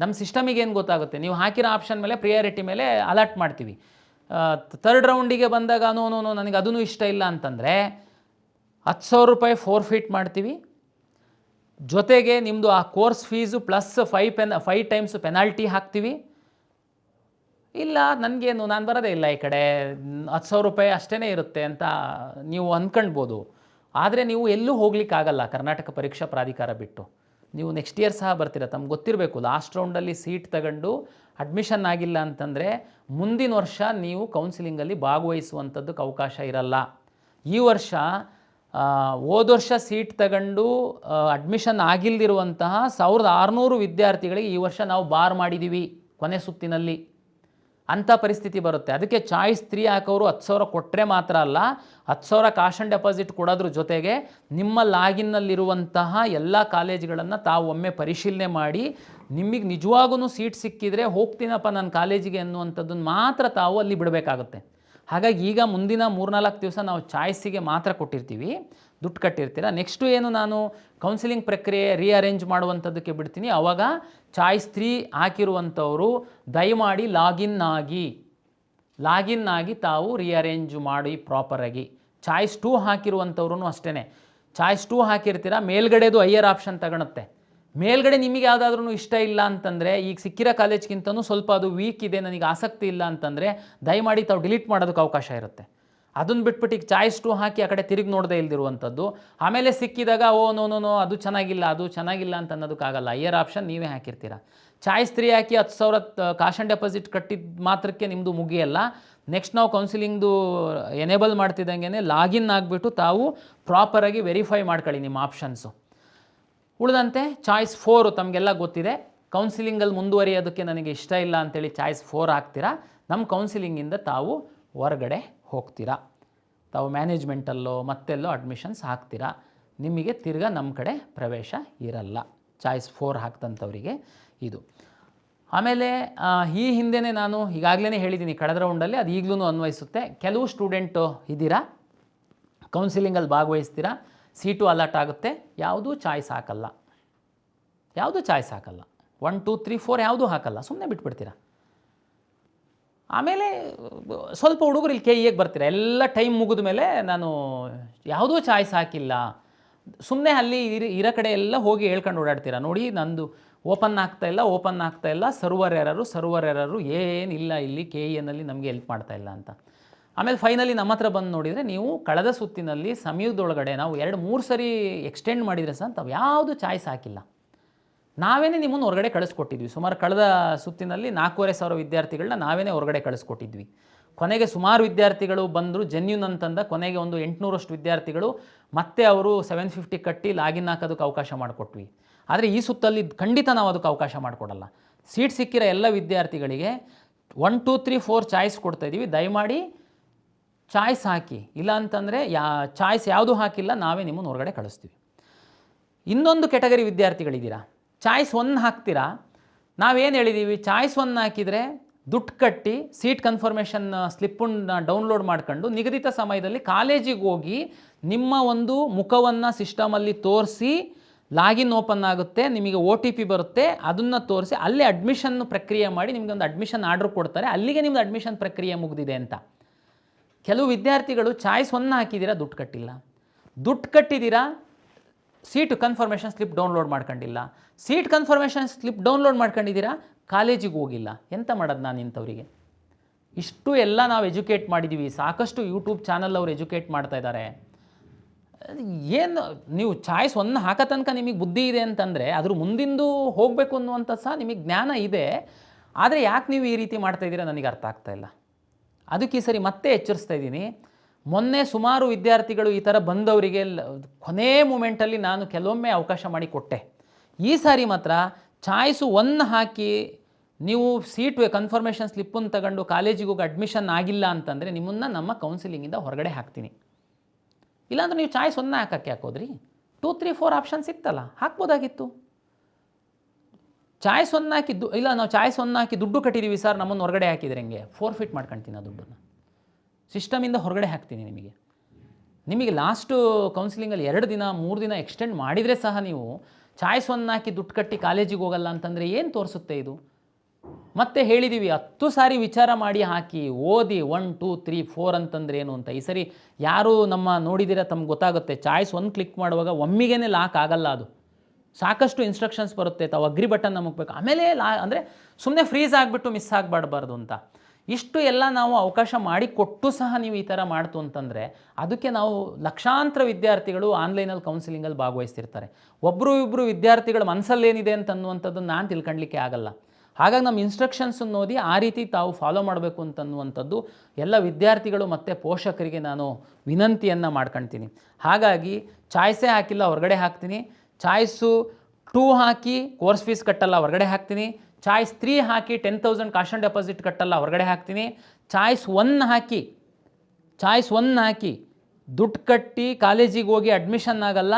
ನಮ್ಮ ಸಿಸ್ಟಮಿಗೆ ಏನು ಗೊತ್ತಾಗುತ್ತೆ? ನೀವು ಹಾಕಿರೋ ಆಪ್ಷನ್ ಮೇಲೆ ಪ್ರಿಯಾರಿಟಿ ಮೇಲೆ ಅಲರ್ಟ್ ಮಾಡ್ತೀವಿ. ತರ್ಡ್ ರೌಂಡಿಗೆ ಬಂದಾಗ ನೋ ನೋ ನನಗೆ ಅದೂ ಇಷ್ಟ ಇಲ್ಲ ಅಂತಂದರೆ ಹತ್ತು ಸಾವಿರ ರೂಪಾಯಿ ಫೋರ್ ಫೀಟ್ ಮಾಡ್ತೀವಿ. ಜೊತೆಗೆ ನಿಮ್ಮದು ಆ course fees plus five pen five times penalty ಹಾಕ್ತೀವಿ. ಇಲ್ಲ, ನನಗೇನು, ನಾನು ಬರೋದೇ ಇಲ್ಲ ಈ ಕಡೆ. ಹತ್ತು ಸಾವಿರ ರೂಪಾಯಿ ಅಷ್ಟೇ ಇರುತ್ತೆ ಅಂತ ನೀವು ಅಂದ್ಕೊಳ್ಬೋದು ಆದರೆ ನೀವು ಎಲ್ಲೂ ಹೋಗ್ಲಿಕ್ಕಾಗಲ್ಲ ಕರ್ನಾಟಕ ಪರೀಕ್ಷಾ ಪ್ರಾಧಿಕಾರ ಬಿಟ್ಟು. ನೀವು ನೆಕ್ಸ್ಟ್ ಇಯರ್ ಸಹ ಬರ್ತೀರ, ತಮ್ಗೆ ಗೊತ್ತಿರಬೇಕು. ಲಾಸ್ಟ್ ರೌಂಡಲ್ಲಿ ಸೀಟ್ ತಗೊಂಡು ಅಡ್ಮಿಷನ್ ಆಗಿಲ್ಲ ಅಂತಂದರೆ ಮುಂದಿನ ವರ್ಷ ನೀವು ಕೌನ್ಸಿಲಿಂಗಲ್ಲಿ ಭಾಗವಹಿಸುವಂಥದ್ದಕ್ಕೆ ಅವಕಾಶ ಇರಲ್ಲ. ಈ ವರ್ಷ ಹೋದ ವರ್ಷ ಸೀಟ್ ತಗೊಂಡು ಅಡ್ಮಿಷನ್ ಆಗಿಲ್ಲದಿರುವಂತಹ ಸಾವಿರದ ಆರುನೂರು ವಿದ್ಯಾರ್ಥಿಗಳಿಗೆ ಈ ವರ್ಷ ನಾವು ಬಾರ್ ಮಾಡಿದ್ದೀವಿ ಕೊನೆ ಸುತ್ತಿನಲ್ಲಿ. ಅಂಥ ಪರಿಸ್ಥಿತಿ ಬರುತ್ತೆ. ಅದಕ್ಕೆ ಚಾಯ್ಸ್ ತ್ರೀ ಹಾಕೋರು ಹತ್ತು ಸಾವಿರ ಕೊಟ್ಟರೆ ಮಾತ್ರ ಅಲ್ಲ, ಹತ್ತು ಸಾವಿರ ಕಾಶನ್ ಡೆಪಾಸಿಟ್ ಕೊಡೋದ್ರ ಜೊತೆಗೆ ನಿಮ್ಮ ಲಾಗಿನ್ನಲ್ಲಿರುವಂತಹ ಎಲ್ಲ ಕಾಲೇಜ್ಗಳನ್ನು ತಾವು ಒಮ್ಮೆ ಪರಿಶೀಲನೆ ಮಾಡಿ ನಿಮಗೆ ನಿಜವಾಗೂ ಸೀಟ್ ಸಿಕ್ಕಿದರೆ ಹೋಗ್ತೀನಪ್ಪ ನನ್ನ ಕಾಲೇಜಿಗೆ ಅನ್ನುವಂಥದ್ದನ್ನು ಮಾತ್ರ ತಾವು ಅಲ್ಲಿ ಬಿಡಬೇಕಾಗುತ್ತೆ. ಹಾಗಾಗಿ ಈಗ ಮುಂದಿನ ಮೂರ್ನಾಲ್ಕು ದಿವಸ ನಾವು ಚಾಯ್ಸಿಗೆ ಮಾತ್ರ ಕೊಟ್ಟಿರ್ತೀವಿ. ದುಡ್ಡು ಕಟ್ಟಿರ್ತೀರ? ನೆಕ್ಸ್ಟು ಏನು ನಾನು ಕೌನ್ಸಿಲಿಂಗ್ ಪ್ರಕ್ರಿಯೆ ರೀಅರೇಂಜ್ ಮಾಡುವಂಥದ್ದಕ್ಕೆ ಬಿಡ್ತೀನಿ. ಆವಾಗ ಚಾಯ್ಸ್ ತ್ರೀ ಹಾಕಿರುವಂಥವರು ದಯಮಾಡಿ ಲಾಗಿನ್ ಆಗಿ ಲಾಗಿನ್ ಆಗಿ ತಾವು ರೀಅರೇಂಜ್ ಮಾಡಿ ಪ್ರಾಪರಾಗಿ ಚಾಯ್ಸ್ ಟೂ ಹಾಕಿರುವಂಥವ್ರು ಅಷ್ಟೇ ಚಾಯ್ಸ್ ಟೂ ಹಾಕಿರ್ತೀರ? ಮೇಲ್ಗಡೆದು ಹೈಯರ್ ಆಪ್ಷನ್ ತಗೊಳುತ್ತೆ. ಮೇಲ್ಗಡೆ ನಿಮಗೆ ಯಾವುದಾದ್ರೂ ಇಷ್ಟ ಇಲ್ಲ ಅಂತಂದರೆ, ಈಗ ಸಿಕ್ಕಿರೋ ಕಾಲೇಜ್ಗಿಂತನೂ ಸ್ವಲ್ಪ ಅದು ವೀಕ್ ಇದೆ, ನನಗೆ ಆಸಕ್ತಿ ಇಲ್ಲ ಅಂತಂದರೆ, ದಯಮಾಡಿ ತಾವು ಡಿಲೀಟ್ ಮಾಡೋದಕ್ಕೆ ಅವಕಾಶ ಇರುತ್ತೆ. ಅದನ್ನು ಬಿಟ್ಬಿಟ್ಟು ಈಗ ಚಾಯ್ಸ್ ಟು ಹಾಕಿ ಆ ಕಡೆ ತಿರುಗಿ ನೋಡದೇ ಇಲ್ದಿರುವಂಥದ್ದು. ಆಮೇಲೆ ಸಿಕ್ಕಿದಾಗ, ಓ, ನೋ ನೋ ನೋ, ಅದು ಚೆನ್ನಾಗಿಲ್ಲ ಅದು ಚೆನ್ನಾಗಿಲ್ಲ ಅಂತ ಅನ್ನೋದಕ್ಕಾಗಲ್ಲ. ಇಯರ್ ಆಪ್ಷನ್ ನೀವೇ ಹಾಕಿರ್ತೀರ. ಚಾಯ್ಸ್ ತ್ರೀ ಹಾಕಿ ಹತ್ತು ಸಾವಿರ ಕಾಶನ್ ಡೆಪಾಸಿಟ್ ಕಟ್ಟಿದ ಮಾತ್ರಕ್ಕೆ ನಿಮ್ಮದು ಮುಗಿಯಲ್ಲ. ನೆಕ್ಸ್ಟ್ ನಾವು ಕೌನ್ಸಿಲಿಂಗ್ದು ಎನೇಬಲ್ ಮಾಡ್ತಿದ್ದಂಗೆ ಲಾಗಿನ್ ಆಗಿಬಿಟ್ಟು ತಾವು ಪ್ರಾಪರಾಗಿ ವೆರಿಫೈ ಮಾಡ್ಕೊಳ್ಳಿ ನಿಮ್ಮ ಆಪ್ಷನ್ಸು. ಉಳಿದಂತೆ ಚಾಯ್ಸ್ ಫೋರು ತಮಗೆಲ್ಲ ಗೊತ್ತಿದೆ. ಕೌನ್ಸಿಲಿಂಗಲ್ಲಿ ಮುಂದುವರಿಯೋದಕ್ಕೆ ನನಗೆ ಇಷ್ಟ ಇಲ್ಲ ಅಂತೇಳಿ ಚಾಯ್ಸ್ ಫೋರ್ ಹಾಕ್ತೀರಾ. ನಮ್ಮ ಕೌನ್ಸಿಲಿಂಗಿಂದ ತಾವು ಹೊರಗಡೆ ಹೋಗ್ತೀರಾ? ತಾವು ಮ್ಯಾನೇಜ್ಮೆಂಟಲ್ಲೋ ಮತ್ತೆಲ್ಲೋ ಅಡ್ಮಿಷನ್ಸ್ ಹಾಕ್ತೀರಾ? ನಿಮಗೆ ತಿರ್ಗಾ ನಮ್ಮ ಕಡೆ ಪ್ರವೇಶ ಇರಲ್ಲ. ಚಾಯ್ಸ್ ಫೋರ್ ಹಾಕ್ತಂಥವರಿಗೆ ಇದು. ಆಮೇಲೆ ಈ ಹಿಂದೆನೇ ನಾನು ಈಗಾಗಲೇ ಹೇಳಿದ್ದೀನಿ ಕಳೆದ ರೌಂಡಲ್ಲಿ ಅದು ಈಗಲೂ ಅನ್ವಯಿಸುತ್ತೆ. ಕೆಲವು ಸ್ಟೂಡೆಂಟು ಇದ್ದೀರಾ? ಕೌನ್ಸಿಲಿಂಗಲ್ಲಿ ಭಾಗವಹಿಸ್ತೀರಾ? ಸೀಟು ಅಲರ್ಟ್ ಆಗುತ್ತೆ. ಯಾವುದೂ ಚಾಯ್ಸ್ ಹಾಕಲ್ಲ. ಯಾವುದೂ ಚಾಯ್ಸ್ ಹಾಕಲ್ಲ. ಒನ್, ಟೂ, ತ್ರೀ, ಫೋರ್ ಯಾವುದೂ ಹಾಕಲ್ಲ. ಸುಮ್ಮನೆ ಬಿಟ್ಬಿಡ್ತೀರಾ? ಆಮೇಲೆ ಸ್ವಲ್ಪ ಹುಡುಗರು ಇಲ್ಲಿ ಕೆ ಇಗೆ ಬರ್ತೀರಾ? ಎಲ್ಲ ಟೈಮ್ ಮುಗಿದ ಮೇಲೆ ನಾನು ಯಾವುದೋ ಚಾಯ್ಸ್ ಹಾಕಿಲ್ಲ. ಸುಮ್ಮನೆ ಅಲ್ಲಿ ಇರ ಕಡೆ ಎಲ್ಲ ಹೋಗಿ ಹೇಳ್ಕೊಂಡು ಓಡಾಡ್ತೀರಾ? ನೋಡಿ ನಂದು ಓಪನ್ ಆಗ್ತಾ ಇಲ್ಲ ಓಪನ್ ಆಗ್ತಾ ಇಲ್ಲ ಸರ್ವರ್ ಎರರು ಸರ್ವರ್ ಎರರು ಏನಿಲ್ಲ ಇಲ್ಲಿ ಕೆ ಇ ನಮಗೆ ಹೆಲ್ಪ್ ಮಾಡ್ತಾ ಇಲ್ಲ ಅಂತ. ಆಮೇಲೆ ಫೈನಲಿ ನಮ್ಮ ಹತ್ರ ಬಂದು ನೋಡಿದರೆ ನೀವು ಕಳೆದ ಸುತ್ತಿನಲ್ಲಿ ಸಮಯದೊಳಗಡೆ ನಾವು ಎರಡು, ಮೂರು ಸರಿ ಎಕ್ಸ್ಟೆಂಡ್ ಮಾಡಿದರೆ ಸಹ ತಾವು ಯಾವುದು ಚಾಯ್ಸ್ ಹಾಕಿಲ್ಲ. ನಾವೇನೇ ನಿಮ್ಮನ್ನು ಹೊರಗಡೆ ಕಳಿಸ್ಕೊಟ್ಟಿದ್ವಿ. ಸುಮಾರು ಕಳೆದ ಸುತ್ತಿನಲ್ಲಿ ನಾಲ್ಕೂವರೆ ಸಾವಿರ ವಿದ್ಯಾರ್ಥಿಗಳನ್ನ ನಾವೇನೇ ಹೊರಗಡೆ ಕಳಿಸ್ಕೊಟ್ಟಿದ್ವಿ. ಕೊನೆಗೆ ಸುಮಾರು ವಿದ್ಯಾರ್ಥಿಗಳು ಬಂದರು ಜೆನ್ಯೂನ್ ಅಂತಂದ, ಕೊನೆಗೆ ಒಂದು ಎಂಟುನೂರಷ್ಟು ವಿದ್ಯಾರ್ಥಿಗಳು ಮತ್ತೆ ಅವರು ಸೆವೆನ್ ಫಿಫ್ಟಿ ಕಟ್ಟಿ ಲಾಗಿನ್ ಹಾಕೋದಕ್ಕೆ ಅವಕಾಶ ಮಾಡಿಕೊಟ್ವಿ. ಆದರೆ ಈ ಸುತ್ತಲ್ಲಿ ಖಂಡಿತ ನಾವು ಅದಕ್ಕೆ ಅವಕಾಶ ಮಾಡಿಕೊಡಲ್ಲ. ಸೀಟ್ ಸಿಕ್ಕಿರೋ ಎಲ್ಲ ವಿದ್ಯಾರ್ಥಿಗಳಿಗೆ one two three four choice ಕೊಡ್ತಾ ಇದ್ದೀವಿ ದಯಮಾಡಿ ಚಾಯ್ಸ್ ಹಾಕಿ. ಇಲ್ಲ ಅಂತಂದರೆ ಯಾ ಚಾಯ್ಸ್ ಯಾವುದು ಹಾಕಿಲ್ಲ, ನಾವೇ ನಿಮ್ಮನ್ನು ಹೊರಗಡೆ ಕಳಿಸ್ತೀವಿ. ಇನ್ನೊಂದು ಕೆಟಗರಿ ವಿದ್ಯಾರ್ಥಿಗಳಿದ್ದೀರಾ? ಚಾಯ್ಸ್ ಒನ್ ಹಾಕ್ತೀರಾ? ನಾವೇನು ಹೇಳಿದ್ದೀವಿ ಚಾಯ್ಸ್ ಒನ್ ಹಾಕಿದರೆ ದುಡ್ಡು ಕಟ್ಟಿ ಸೀಟ್ ಕನ್ಫರ್ಮೇಷನ್ ಸ್ಲಿಪ್ಪನ್ನು ಡೌನ್ಲೋಡ್ ಮಾಡ್ಕೊಂಡು ನಿಗದಿತ ಸಮಯದಲ್ಲಿ ಕಾಲೇಜಿಗೆ ಹೋಗಿ ನಿಮ್ಮ ಒಂದು ಮುಖವನ್ನು ಸಿಸ್ಟಮಲ್ಲಿ ತೋರಿಸಿ ಲಾಗಿನ್ ಓಪನ್ ಆಗುತ್ತೆ, ನಿಮಗೆ ಒ ಟಿ ಪಿ ಬರುತ್ತೆ, ಅದನ್ನು ತೋರಿಸಿ ಅಲ್ಲೇ ಅಡ್ಮಿಷನ್ ಪ್ರಕ್ರಿಯೆ ಮಾಡಿ ನಿಮಗೆ ಒಂದು ಅಡ್ಮಿಷನ್ ಆರ್ಡ್ರ್ ಕೊಡ್ತಾರೆ, ಅಲ್ಲಿಗೆ ನಿಮ್ಮದು ಅಡ್ಮಿಷನ್ ಪ್ರಕ್ರಿಯೆ ಮುಗಿದಿದೆ ಅಂತ. ಕೆಲವು ವಿದ್ಯಾರ್ಥಿಗಳು ಚಾಯ್ಸ್ ಒನ್ ಹಾಕಿದ್ದೀರಾ, ದುಡ್ಡು ಕಟ್ಟಿಲ್ಲ. ದುಡ್ಡು ಕಟ್ಟಿದ್ದೀರಾ ಸೀಟು ಕನ್ಫರ್ಮೇಷನ್ ಸ್ಲಿಪ್ ಡೌನ್ಲೋಡ್ ಮಾಡ್ಕೊಂಡಿಲ್ಲ. ಸೀಟ್ ಕನ್ಫರ್ಮೇಷನ್ ಸ್ಲಿಪ್ ಡೌನ್ಲೋಡ್ ಮಾಡ್ಕೊಂಡಿದ್ದೀರಾ? ಕಾಲೇಜಿಗೆ ಹೋಗಿಲ್ಲ. ಎಂತ ಮಾಡೋದು ನಾನು ಇಂಥವರಿಗೆ? ಇಷ್ಟು ಎಲ್ಲ ನಾವು ಎಜುಕೇಟ್ ಮಾಡಿದ್ದೀವಿ. ಸಾಕಷ್ಟು ಯೂಟ್ಯೂಬ್ ಚಾನಲ್ ಅವರು ಎಜುಕೇಟ್ ಮಾಡ್ತಾ ಇದ್ದಾರೆ. ಏನು, ನೀವು ಚಾಯ್ಸ್ ಒಂದು ಹಾಕೋ ತನಕ ನಿಮಗೆ ಬುದ್ಧಿ ಇದೆ ಅಂತಂದರೆ ಅದ್ರ ಮುಂದಿಂದು ಹೋಗಬೇಕು ಅನ್ನುವಂಥ ಸಹ ನಿಮಗೆ ಜ್ಞಾನ ಇದೆ. ಆದರೆ ಯಾಕೆ ನೀವು ಈ ರೀತಿ ಮಾಡ್ತಾ ಇದ್ದೀರಾ ನನಗೆ ಅರ್ಥ ಆಗ್ತಾ ಇಲ್ಲ. ಅದಕ್ಕೆ ಈ ಸರಿ ಮತ್ತೆ ಎಚ್ಚರಿಸ್ತಾ ಇದ್ದೀನಿ. ಮೊನ್ನೆ ಸುಮಾರು ವಿದ್ಯಾರ್ಥಿಗಳು ಈ ಥರ ಬಂದವರಿಗೆ ಕೊನೇ ಮೂಮೆಂಟಲ್ಲಿ ನಾನು ಕೆಲವೊಮ್ಮೆ ಅವಕಾಶ ಮಾಡಿ ಕೊಟ್ಟೆ ಈ ಸಾರಿ ಮಾತ್ರ ಚಾಯ್ಸು ಒಂದು ಹಾಕಿ ನೀವು ಸೀಟ್ ಕನ್ಫರ್ಮೇಷನ್ ಸ್ಲಿಪ್ಪನ್ನು ತಗೊಂಡು ಕಾಲೇಜಿಗೆ ಅಡ್ಮಿಷನ್ ಆಗಿಲ್ಲ ಅಂತಂದರೆ ನಿಮ್ಮನ್ನು ನಮ್ಮ ಕೌನ್ಸಿಲಿಂಗಿಂದ ಹೊರಗಡೆ ಹಾಕ್ತೀನಿ. ಇಲ್ಲಾಂದ್ರೆ ನೀವು ಚಾಯ್ಸ್ ಒಂದನ್ನ ಹಾಕಕ್ಕೆ ಹಾಕೋದ್ರಿ? ಟೂ ತ್ರೀ ಫೋರ್ ಆಪ್ಷನ್ ಸಿಕ್ತಲ್ಲ ಹಾಕ್ಬೋದಾಗಿತ್ತು. ಚಾಯ್ಸ್ ಒಂದು ಹಾಕಿದ್ದು ಇಲ್ಲ, ನಾವು ಚಾಯ್ಸ್ ಒಂದು ಹಾಕಿ ದುಡ್ಡು ಕಟ್ಟಿದ್ದೀವಿ ಸರ್, ನಮ್ಮನ್ನು ಹೊರಗಡೆ ಹಾಕಿದ್ರೆ ಹೆಂಗೆ? ಫೋರ್ ಫಿಟ್ ಮಾಡ್ಕೊಳ್ತೀನಿ ಆ ದುಡ್ಡನ್ನು. ಸಿಸ್ಟಮಿಂದ ಹೊರಗಡೆ ಹಾಕ್ತೀನಿ ನಿಮಗೆ. ನಿಮಗೆ ಲಾಸ್ಟು ಕೌನ್ಸಿಲಿಂಗಲ್ಲಿ ಎರಡು ದಿನ, ಮೂರು ದಿನ ಎಕ್ಸ್ಟೆಂಡ್ ಮಾಡಿದರೆ ಸಹ ನೀವು ಚಾಯ್ಸ್ ಒಂದು ಹಾಕಿ ದುಡ್ಡು ಕಟ್ಟಿ ಕಾಲೇಜಿಗೆ ಹೋಗಲ್ಲ ಅಂತಂದರೆ ಏನು ತೋರಿಸುತ್ತೆ ಇದು? ಮತ್ತೆ ಹೇಳಿದ್ದೀವಿ ಹತ್ತು ಸಾರಿ ವಿಚಾರ ಮಾಡಿ ಹಾಕಿ, ಓದಿ ಒನ್ ಟೂ ತ್ರೀ ಫೋರ್ ಅಂತಂದ್ರೆ ಏನು ಅಂತ. ಈ ಸರಿ ಯಾರು ನಮ್ಮ ನೋಡಿದಿರ ತಮ್ಗೆ ಗೊತ್ತಾಗುತ್ತೆ, ಚಾಯ್ಸ್ ಒಂದು ಕ್ಲಿಕ್ ಮಾಡುವಾಗ ಒಮ್ಮಿಗೇನೆ ಲಾಕ್ ಆಗಲ್ಲ ಅದು. ಸಾಕಷ್ಟು ಇನ್ಸ್ಟ್ರಕ್ಷನ್ಸ್ ಬರುತ್ತೆ, ತಾವು ಅಗ್ರಿ ಬಟನ್ ನಮಗಬೇಕು ಆಮೇಲೆ ಲಾ ಅಂದರೆ ಸುಮ್ಮನೆ ಫ್ರೀಸ್ ಆಗಿಬಿಟ್ಟು ಮಿಸ್ ಆಗಬಾರ್ದು ಅಂತ. ಇಷ್ಟು ಎಲ್ಲ ನಾವು ಅವಕಾಶ ಮಾಡಿ ಕೊಟ್ಟು ಸಹ ನೀವು ಈ ಥರ ಮಾಡ್ತು ಅಂತಂದರೆ ಅದಕ್ಕೆ ನಾವು ಲಕ್ಷಾಂತರ ವಿದ್ಯಾರ್ಥಿಗಳು ಆನ್ಲೈನಲ್ಲಿ ಕೌನ್ಸಿಲಿಂಗಲ್ಲಿ ಭಾಗವಹಿಸ್ತಿರ್ತಾರೆ. ಒಬ್ಬರು ಇಬ್ಬರು ವಿದ್ಯಾರ್ಥಿಗಳ ಮನಸ್ಸಲ್ಲೇನಿದೆ ಅಂತ ನಾನು ತಿಳ್ಕೊಳ್ಳಿಕ್ಕೆ ಆಗಲ್ಲ. ಹಾಗಾಗಿ ನಮ್ಮ ಇನ್ಸ್ಟ್ರಕ್ಷನ್ಸನ್ನು ನೋಡಿ ಆ ರೀತಿ ತಾವು ಫಾಲೋ ಮಾಡಬೇಕು ಅಂತನ್ನುವಂಥದ್ದು ಎಲ್ಲ ವಿದ್ಯಾರ್ಥಿಗಳು ಮತ್ತು ಪೋಷಕರಿಗೆ ನಾನು ವಿನಂತಿಯನ್ನು ಮಾಡ್ಕೊಳ್ತೀನಿ ಹಾಗಾಗಿ ಚಾಯ್ಸೇ ಹಾಕಿಲ್ಲ, ಹೊರಗಡೆ ಹಾಕ್ತೀನಿ. ಚಾಯ್ಸು ಟೂ ಹಾಕಿ ಕೋರ್ಸ್ ಫೀಸ್ ಕಟ್ಟಲ್ಲ, ಹೊರಗಡೆ ಹಾಕ್ತೀನಿ. ಚಾಯ್ಸ್ ತ್ರೀ ಹಾಕಿ ಟೆನ್ ತೌಸಂಡ್ ಕಾಶನ್ ಡೆಪಾಸಿಟ್ ಕಟ್ಟಲ್ಲ, ಹೊರಗಡೆ ಹಾಕ್ತೀನಿ. ಚಾಯ್ಸ್ ಒನ್ ಹಾಕಿ, ಚಾಯ್ಸ್ ಒನ್ ಹಾಕಿ ದುಡ್ಡು ಕಟ್ಟಿ ಕಾಲೇಜಿಗೆ ಹೋಗಿ ಅಡ್ಮಿಷನ್ ಆಗಲ್ಲ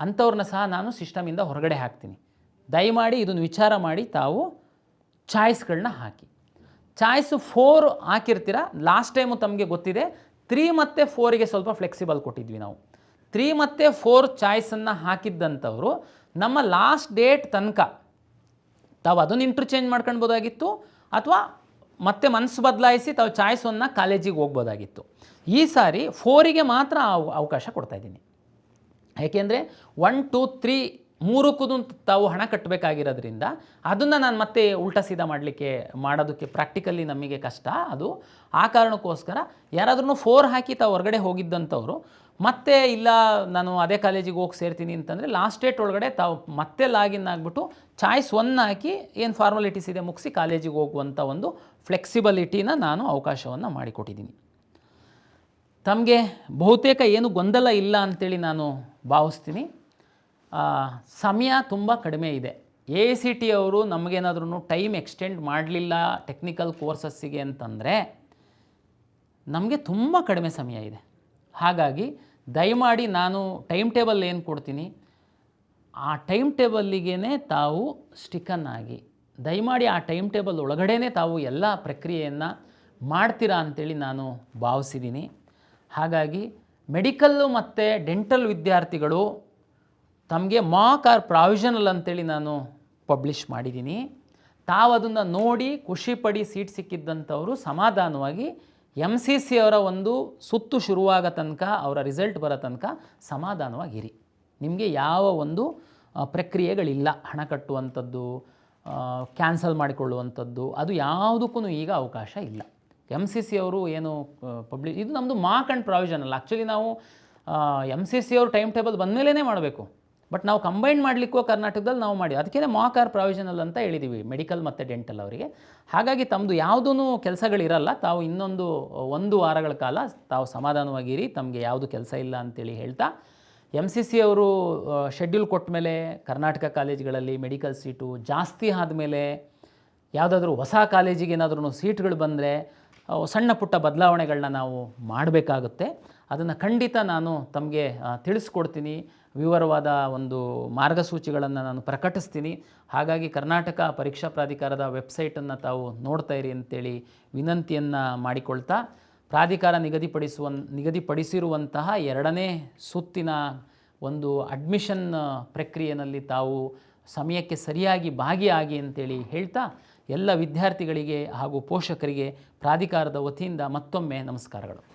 ಅಂಥವ್ರನ್ನ ಸಹ ನಾನು ಸಿಸ್ಟಮಿಂದ ಹೊರಗಡೆ ಹಾಕ್ತೀನಿ. ದಯಮಾಡಿ ಇದನ್ನು ವಿಚಾರ ಮಾಡಿ ತಾವು ಚಾಯ್ಸ್ಗಳನ್ನ ಹಾಕಿ. ಚಾಯ್ಸ್ ಫೋರ್ ಹಾಕಿರ್ತೀರ? ಲಾಸ್ಟ್ ಟೈಮು ತಮಗೆ ಗೊತ್ತಿದೆ ತ್ರೀ ಮತ್ತು ಫೋರಿಗೆ ಸ್ವಲ್ಪ ಫ್ಲೆಕ್ಸಿಬಲ್ ಕೊಟ್ಟಿದ್ವಿ ನಾವು. ತ್ರೀ ಮತ್ತು ಫೋರ್ ಚಾಯ್ಸನ್ನು ಹಾಕಿದ್ದಂಥವ್ರು ನಮ್ಮ ಲಾಸ್ಟ್ ಡೇಟ್ ತನಕ ತಾವು ಅದನ್ನು ಇಂಟರ್ಚೇಂಜ್ ಮಾಡ್ಕೊಳ್ಬೋದಾಗಿತ್ತು ಅಥವಾ ಮತ್ತೆ ಮನಸ್ಸು ಬದಲಾಯಿಸಿ ತಾವು ಚಾಯ್ಸನ್ನು ಕಾಲೇಜಿಗೆ ಹೋಗ್ಬೋದಾಗಿತ್ತು. ಈ ಸಾರಿ ಫೋರಿಗೆ ಮಾತ್ರ ಅವ- ಅವಕಾಶ ಕೊಡ್ತಾ ಇದ್ದೀನಿ. ಏಕೆಂದರೆ ಒನ್ ಟೂ ತ್ರೀ ಮೂರಕ್ಕೂ ತಾವು ಹಣ ಕಟ್ಟಬೇಕಾಗಿರೋದ್ರಿಂದ ಅದನ್ನು ನಾನು ಮತ್ತೆ ಉಲ್ಟಾ ಸೀದಾ ಮಾಡಲಿಕ್ಕೆ, ಮಾಡೋದಕ್ಕೆ ಪ್ರಾಕ್ಟಿಕಲಿ ನಮಗೆ ಕಷ್ಟ. ಅದು ಆ ಕಾರಣಕ್ಕೋಸ್ಕರ ಯಾರಾದ್ರೂ ಫೋರ್ ಹಾಕಿ ತಾವು ಹೊರಗಡೆ ಹೋಗಿದ್ದಂಥವ್ರು ಮತ್ತೆ ಇಲ್ಲ, ನಾನು ಅದೇ ಕಾಲೇಜಿಗೆ ಹೋಗಿ ಸೇರ್ತೀನಿ ಅಂತಂದರೆ ಲಾಸ್ಟ್ ಡೇಟ್ ಒಳಗಡೆ ತಾವು ಮತ್ತೆ ಲಾಗಿನ್ ಆಗಿಬಿಟ್ಟು ಚಾಯ್ಸ್ ಒನ್ ಹಾಕಿ ಏನು ಫಾರ್ಮಾಲಿಟೀಸ್ ಇದೆ ಮುಗಿಸಿ ಕಾಲೇಜಿಗೆ ಹೋಗುವಂಥ ಒಂದು ಫ್ಲೆಕ್ಸಿಬಿಲಿಟಿನ ನಾನು ಅವಕಾಶವನ್ನು ಮಾಡಿಕೊಟ್ಟಿದ್ದೀನಿ. ತಮಗೆ ಬಹುತೇಕ ಏನು ಗೊಂದಲ ಇಲ್ಲ ಅಂತೇಳಿ ನಾನು ಭಾವಿಸ್ತೀನಿ. ಸಮಯ ತುಂಬ ಕಡಿಮೆ ಇದೆ. ಎ ಸಿ ಟಿ ಅವರು ನಮಗೇನಾದ್ರೂ ಟೈಮ್ ಎಕ್ಸ್ಟೆಂಡ್ ಮಾಡಲಿಲ್ಲ ಟೆಕ್ನಿಕಲ್ ಕೋರ್ಸಸ್ಸಿಗೆ ಅಂತಂದರೆ ನಮಗೆ ತುಂಬ ಕಡಿಮೆ ಸಮಯ ಇದೆ. ಹಾಗಾಗಿ ದಯಮಾಡಿ ನಾನು ಟೈಮ್ ಟೇಬಲ್ ಏನು ಕೊಡ್ತೀನಿ? ಆ ಟೈಮ್ ಟೇಬಲ್ಲಿಗೇ ತಾವು ಸ್ಟಿಕನ್ ಆಗಿ, ದಯಮಾಡಿ ಆ ಟೈಮ್ ಟೇಬಲ್ ಒಳಗಡೆನೇ ತಾವು ಎಲ್ಲ ಪ್ರಕ್ರಿಯೆಯನ್ನು ಮಾಡ್ತೀರಾ ಅಂತೇಳಿ ನಾನು ಭಾವಿಸಿದ್ದೀನಿ ಹಾಗಾಗಿ ಮೆಡಿಕಲ್ಲು ಮತ್ತು ಡೆಂಟಲ್ ವಿದ್ಯಾರ್ಥಿಗಳು ತಮಗೆ ಮಾಕ್ ಆರ್ ಪ್ರಾವಿಷನಲ್ ಅಂತೇಳಿ ನಾನು ಪಬ್ಲಿಷ್ ಮಾಡಿದ್ದೀನಿ ತಾವು ಅದನ್ನು ನೋಡಿ ಖುಷಿಪಡಿ ಸೀಟ್ ಸಿಕ್ಕಿದ್ದಂಥವರು ಸಮಾಧಾನವಾಗಿ ಎಂ ಸಿ ಸಿ ಅವರ ಒಂದು ಸುತ್ತು ಶುರುವಾಗೋ ತನಕ, ಅವರ ರಿಸಲ್ಟ್ ಬರೋ ತನಕ ಸಮಾಧಾನವಾಗಿರಿ. ನಿಮಗೆ ಯಾವ ಒಂದು ಪ್ರಕ್ರಿಯೆಗಳಿಲ್ಲ. ಹಣ ಕಟ್ಟುವಂಥದ್ದು ಕ್ಯಾನ್ಸಲ್ ಮಾಡಿಕೊಳ್ಳುವಂಥದ್ದು, ಅದು ಯಾವುದಕ್ಕೂ ಈಗ ಅವಕಾಶ ಇಲ್ಲ. ಎಂ ಸಿ ಸಿ ಅವರು ಏನು ಪಬ್ಲಿ ಇದು ನಮ್ಮದು ಮಾರ್ಕ್ ಆ್ಯಂಡ್ ಪ್ರಾವಿಷನ್ ಅಲ್ಲ. ಆ್ಯಕ್ಚುಲಿ ನಾವು ಎಂ ಸಿ ಸಿ ಅವರು ಟೈಮ್ ಟೇಬಲ್ ಬಂದಮೇಲೇ ಮಾಡಬೇಕು. ಬಟ್ ನಾವು ಕಂಬೈನ್ ಮಾಡಲಿಕ್ಕೂ ಕರ್ನಾಟಕದಲ್ಲಿ ನಾವು ಮಾಡಿ ಅದಕ್ಕೇ ಮಾಕ್ ಆರ್ ಪ್ರಾವಿಷನಲ್ ಅಂತ ಹೇಳಿದ್ದೀವಿ ಮೆಡಿಕಲ್ ಮತ್ತು ಡೆಂಟಲ್ ಅವರಿಗೆ. ಹಾಗಾಗಿ ತಮ್ಮದು ಯಾವುದೂ ಕೆಲಸಗಳಿರಲ್ಲ, ತಾವು ಇನ್ನೊಂದು, ಒಂದು ವಾರಗಳ ಕಾಲ ತಾವು ಸಮಾಧಾನವಾಗಿರಿ, ತಮಗೆ ಯಾವುದು ಕೆಲಸ ಇಲ್ಲ ಅಂತೇಳಿ ಹೇಳ್ತಾ ಎಂ ಸಿ ಸಿ ಅವರು ಶೆಡ್ಯೂಲ್ ಕೊಟ್ಟ ಮೇಲೆ, ಕರ್ನಾಟಕ ಕಾಲೇಜ್ಗಳಲ್ಲಿ ಮೆಡಿಕಲ್ ಸೀಟು ಜಾಸ್ತಿ ಆದಮೇಲೆ ಯಾವುದಾದ್ರೂ ಹೊಸ ಕಾಲೇಜಿಗೆ ಏನಾದ್ರೂ ಸೀಟ್ಗಳು ಬಂದರೆ ಸಣ್ಣ ಪುಟ್ಟ ಬದಲಾವಣೆಗಳನ್ನ ನಾವು ಮಾಡಬೇಕಾಗುತ್ತೆ. ಅದನ್ನು ಖಂಡಿತ ನಾನು ತಮಗೆ ತಿಳಿಸ್ಕೊಡ್ತೀನಿ. ವಿವರವಾದ ಒಂದು ಮಾರ್ಗಸೂಚಿಗಳನ್ನು ನಾನು ಪ್ರಕಟಿಸ್ತೀನಿ. ಹಾಗಾಗಿ ಕರ್ನಾಟಕ ಪರೀಕ್ಷಾ ಪ್ರಾಧಿಕಾರದ ವೆಬ್ಸೈಟನ್ನು ತಾವು ನೋಡ್ತಾ ಇರಿ ಅಂತೇಳಿ ವಿನಂತಿಯನ್ನು ಮಾಡಿಕೊಳ್ತಾ, ಪ್ರಾಧಿಕಾರ ನಿಗದಿಪಡಿಸುವ, ನಿಗದಿಪಡಿಸಿರುವಂತಹ ಎರಡನೇ ಸುತ್ತಿನ ಒಂದು ಅಡ್ಮಿಷನ್ ಪ್ರಕ್ರಿಯೆಯಲ್ಲಿ ತಾವು ಸಮಯಕ್ಕೆ ಸರಿಯಾಗಿ ಭಾಗಿಯಾಗಿ ಅಂತೇಳಿ ಹೇಳ್ತಾ, ಎಲ್ಲ ವಿದ್ಯಾರ್ಥಿಗಳಿಗೆ ಹಾಗೂ ಪೋಷಕರಿಗೆ ಪ್ರಾಧಿಕಾರದ ವತಿಯಿಂದ ಮತ್ತೊಮ್ಮೆ ನಮಸ್ಕಾರಗಳು.